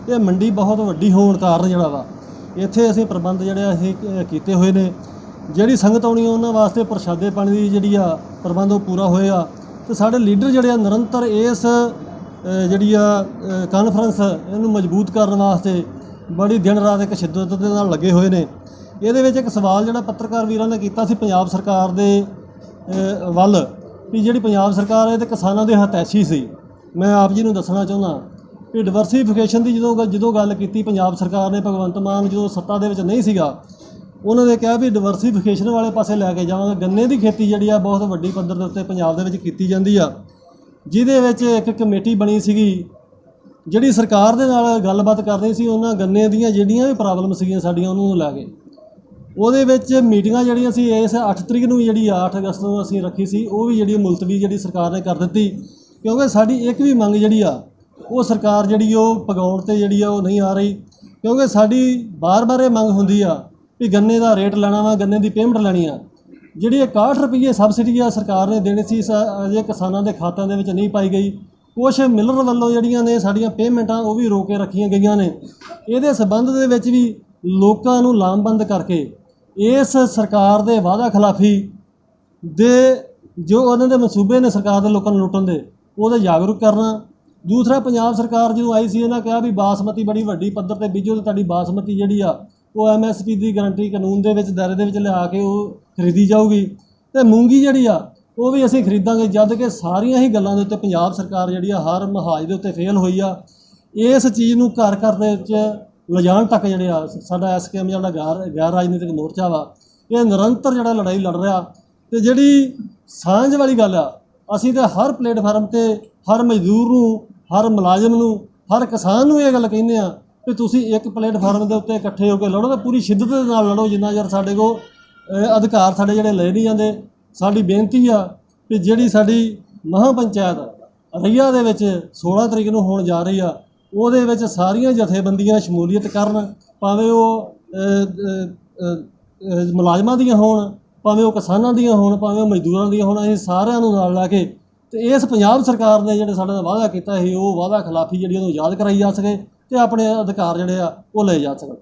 ਇਹ ਮੰਡੀ ਬਹੁਤ ਵੱਡੀ ਹੋਣ ਕਾਰਨ ਜਿਹੜਾ ਵਾ, ਇੱਥੇ ਅਸੀਂ ਪ੍ਰਬੰਧ ਜਿਹੜੇ ਅਸੀਂ ਕੀਤੇ ਹੋਏ ਨੇ। ਜਿਹੜੀ ਸੰਗਤ ਆਉਣੀ ਉਹਨਾਂ ਵਾਸਤੇ ਪ੍ਰਸ਼ਾਦੇ ਪਾਣੀ ਦੀ ਜਿਹੜੀ ਆ, ਪ੍ਰਬੰਧ ਉਹ ਪੂਰਾ ਹੋਏਗਾ ਤੇ ਸਾਡੇ ਲੀਡਰ ਜਿਹੜੇ ਆ ਨਿਰੰਤਰ ਇਸ ਜਿਹੜੀ ਆ ਅ, ਕਾਨਫਰੰਸ ਇਹਨੂੰ ਮਜ਼ਬੂਤ ਕਰਨ ਵਾਸਤੇ ਬੜੀ ਦਿਨ ਰਾਤ ਇੱਕ ਸ਼ਿੱਦਤ ਦੇ ਨਾਲ ਲੱਗੇ ਹੋਏ ਨੇ। ਇਹਦੇ ਵਿੱਚ ਇੱਕ ਸਵਾਲ ਜਿਹੜਾ ਪੱਤਰਕਾਰ ਵੀਰਾਂ ਨੇ ਕੀਤਾ ਸੀ ਪੰਜਾਬ ਸਰਕਾਰ ਦੇ ਵੱਲ ਵੀ ਜਿਹੜੀ ਪੰਜਾਬ ਸਰਕਾਰ ਹੈ ਤੇ ਕਿਸਾਨਾਂ ਦੇ ਹਤੈਸ਼ੀ ਸੀ। ਮੈਂ ਆਪ ਜੀ ਨੂੰ ਦੱਸਣਾ ਚਾਹੁੰਦਾ ਵੀ ਡਿਵਰਸੀਫਿਕੇਸ਼ਨ ਦੀ ਜਦੋਂ ਗ- ਜਦੋਂ ਗੱਲ ਕੀਤੀ ਪੰਜਾਬ ਸਰਕਾਰ ਨੇ ਭਗਵੰਤ ਮਾਨ ਜਦੋਂ ਸੱਤਾ ਦੇ ਵਿੱਚ ਨਹੀਂ ਸੀਗਾ ਉਹਨਾਂ ਨੇ ਕਿਹਾ ਵੀ ਡਿਵਰਸੀਫਿਕੇਸ਼ਨ ਵਾਲੇ ਪਾਸੇ ਲੈ ਕੇ ਜਾਵਾਂਗੇ। ਗੰਨੇ ਦੀ ਖੇਤੀ ਜਿਹੜੀ ਆ, ਬਹੁਤ ਵੱਡੀ ਪੱਧਰ ਦੇ ਉੱਤੇ ਪੰਜਾਬ ਦੇ ਵਿੱਚ ਕੀਤੀ ਜਾਂਦੀ ਆ। ਜਿਹਦੇ ਵਿੱਚ ਇੱਕ ਕਮੇਟੀ ਬਣੀ ਸੀਗੀ, ਜਿਹੜੀ ਸਰਕਾਰ ਦੇ ਨਾਲ ਗੱਲਬਾਤ ਕਰਨੀ ਸੀ, ਉਹਨਾਂ ਗੰਨੇ ਦੀਆਂ ਜਿਹੜੀਆਂ ਵੀ ਪ੍ਰੋਬਲਮ ਸੀਗੀਆਂ ਸਾਡੀਆਂ, ਉਹਨਾਂ ਨੂੰ ਲੈ ਕੇ ਉਹਦੇ ਵਿੱਚ ਮੀਟਿੰਗਾਂ ਜਿਹੜੀਆਂ ਸੀ, ਇਸ 8 ਤਰੀਕ ਨੂੰ ਜਿਹੜੀ ਆ 8 ਅਗਸਤ ਨੂੰ ਅਸੀਂ ਰੱਖੀ ਸੀ, ਉਹ ਵੀ ਜਿਹੜੀ ਮੁਲਤਵੀ ਜਿਹੜੀ ਸਰਕਾਰ ਨੇ ਕਰ ਦਿੱਤੀ। ਕਿਉਂਕਿ ਸਾਡੀ ਇੱਕ ਵੀ ਮੰਗ ਜਿਹੜੀ ਆ, ਉਹ ਸਰਕਾਰ ਜਿਹੜੀ ਉਹ ਪਗਾਉਣ ਤੇ ਜਿਹੜੀ ਆ, ਉਹ ਨਹੀਂ ਆ ਰਹੀ। ਕਿਉਂਕਿ ਸਾਡੀ ਬਾਰ-ਬਾਰ ਇਹ ਮੰਗ ਹੁੰਦੀ ਆ ਵੀ ਗੰਨੇ ਦਾ ਰੇਟ ਲੈਣਾ ਵਾ, ਗੰਨੇ ਦੀ ਪੇਮੈਂਟ ਲੈਣੀ ਆ। ਜਿਹੜੀ 61 ਰੁਪਏ ਸਬਸਿਡੀ ਆ ਸਰਕਾਰ ਨੇ ਦੇਣੀ ਸੀ ਅਜੇ ਕਿਸਾਨਾਂ ਦੇ ਖਾਤਿਆਂ ਦੇ ਵਿੱਚ ਨਹੀਂ ਪਾਈ ਗਈ। ਕੁਛ ਮਿਲਰ ਵੱਲੋਂ ਜਿਹੜੀਆਂ ਨੇ ਸਾਡੀਆਂ ਪੇਮੈਂਟਾਂ ਉਹ ਵੀ ਰੋਕ ਕੇ ਰੱਖੀਆਂ ਗਈਆਂ ਨੇ। ਇਹਦੇ ਸਬੰਧ ਦੇ ਵਿੱਚ ਵੀ ਲੋਕਾਂ ਨੂੰ ਲਾਮਬੰਦ ਕਰਕੇ ਇਸ ਸਰਕਾਰ ਦੇ ਵਾਅਦਾ ਖਿਲਾਫੀ ਦੇ ਜੋ ਉਹਨਾਂ ਦੇ ਮਨਸੂਬੇ ਨੇ ਸਰਕਾਰ ਦੇ ਲੋਕਾਂ ਨੂੰ ਲੁੱਟਣ ਦੇ, ਉਹਦੇ ਜਾਗਰੂਕ ਕਰਨਾ। ਦੂਸਰਾ, ਪੰਜਾਬ ਸਰਕਾਰ ਜਦੋਂ ਆਈ ਸੀ, ਇਹਨਾਂ ਕਿਹਾ ਵੀ ਬਾਸਮਤੀ ਬੜੀ ਵੱਡੀ ਪੱਧਰ ਤੇ ਬੀਜੋ ਤੇ ਤੁਹਾਡੀ ਬਾਸਮਤੀ ਜਿਹੜੀ ਆ ਉਹ ਐਮਐਸਪੀ ਦੀ ਗਾਰੰਟੀ ਕਾਨੂੰਨ ਦੇ ਵਿੱਚ, ਦਾਇਰੇ ਦੇ ਵਿੱਚ ਲਿਆ ਕੇ ਉਹ ਖਰੀਦੀ ਜਾਊਗੀ। ਤੇ ਮੂੰਗੀ ਜਿਹੜੀ ਆ, ਉਹ ਵੀ ਅਸੀਂ ਖਰੀਦਾਂਗੇ, ਜਦ ਕਿ ਸਾਰੀਆਂ ਹੀ ਗੱਲਾਂ ਦੇ ਉੱਤੇ ਪੰਜਾਬ ਸਰਕਾਰ ਜਿਹੜੀ ਆ, ਹਰ ਮਹਾਜ ਦੇ ਉੱਤੇ ਫੇਲ ਹੋਈ ਆ। ਇਸ ਚੀਜ਼ ਨੂੰ ਘਰ ਘਰ ਦੇ ਵਿੱਚ ਲਿਜਾਣ ਤੱਕ ਜਿਹੜੇ ਆ, ਸਾਡਾ ਐਸਕੇਐਮ ਜਿਹੜਾ ਗੈਰ ਗੈਰ ਰਾਜਨੀਤਿਕ ਮੋਰਚਾ ਵਾ, ਇਹ ਨਿਰੰਤਰ ਜਿਹੜਾ ਲੜਾਈ ਲੜ ਰਿਹਾ। ਤੇ ਜਿਹੜੀ ਸਾਂਝ ਵਾਲੀ ਗੱਲ ਆ, ਅਸੀਂ ਤਾਂ ਹਰ ਪਲੇਟਫਾਰਮ ਤੇ ਹਰ ਮਜ਼ਦੂਰ ਨੂੰ, ਹਰ ਮੁਲਾਜ਼ਮ ਨੂੰ, ਹਰ ਕਿਸਾਨ ਨੂੰ ਇਹ ਗੱਲ ਕਹਿੰਦੇ ਆ ਵੀ ਤੁਸੀਂ ਇੱਕ ਪਲੇਟਫਾਰਮ ਦੇ ਉੱਤੇ ਇਕੱਠੇ ਹੋ ਕੇ ਲੜੋ ਤਾਂ ਪੂਰੀ ਸ਼ਿੱਦਤ ਦੇ ਨਾਲ ਲੜੋ, ਜਿੰਨਾ ਚਿਰ ਸਾਡੇ ਕੋਲ ਅਧਿਕਾਰ ਸਾਡੇ ਜਿਹੜੇ ਲੈ ਨਹੀਂ ਜਾਂਦੇ। ਸਾਡੀ ਬੇਨਤੀ ਆ ਕਿ ਜਿਹੜੀ ਸਾਡੀ ਮਹਾਂ ਪੰਚਾਇਤ ਰਈਆ ਦੇ ਵਿੱਚ 16 ਤਰੀਕ ਨੂੰ ਹੋਣ ਜਾ ਰਹੀ ਆ, ਉਹਦੇ ਵਿੱਚ ਸਾਰੀਆਂ ਜਥੇਬੰਦੀਆਂ ਸ਼ਮੂਲੀਅਤ ਕਰਨ, ਭਾਵੇਂ ਉਹ ਮੁਲਾਜ਼ਮਾਂ ਦੀਆਂ ਹੋਣ, ਭਾਵੇਂ ਉਹ ਕਿਸਾਨਾਂ ਦੀਆਂ ਹੋਣ, ਭਾਵੇਂ ਉਹ ਮਜ਼ਦੂਰਾਂ ਦੀਆਂ ਹੋਣ, ਅਸੀਂ ਸਾਰਿਆਂ ਨੂੰ ਨਾਲ ਲਾ ਕੇ ਤੇ ਇਸ ਪੰਜਾਬ ਸਰਕਾਰ ਨੇ ਜਿਹੜੇ ਸਾਡੇ ਨਾਲ ਵਾਅਦਾ ਕੀਤਾ ਸੀ, ਉਹ ਵਾਅਦਾ ਖਿਲਾਫੀ ਜਿਹੜੀ ਉਹਨੂੰ ਯਾਦ ਕਰਾਈ ਜਾ ਸਕੇ। ਤੇ ਆਪਣੇ ਅਧਿਕਾਰ ਜਿਹੜੇ ਆ ਉਹ ਲਏ ਜਾ ਸਕਣ।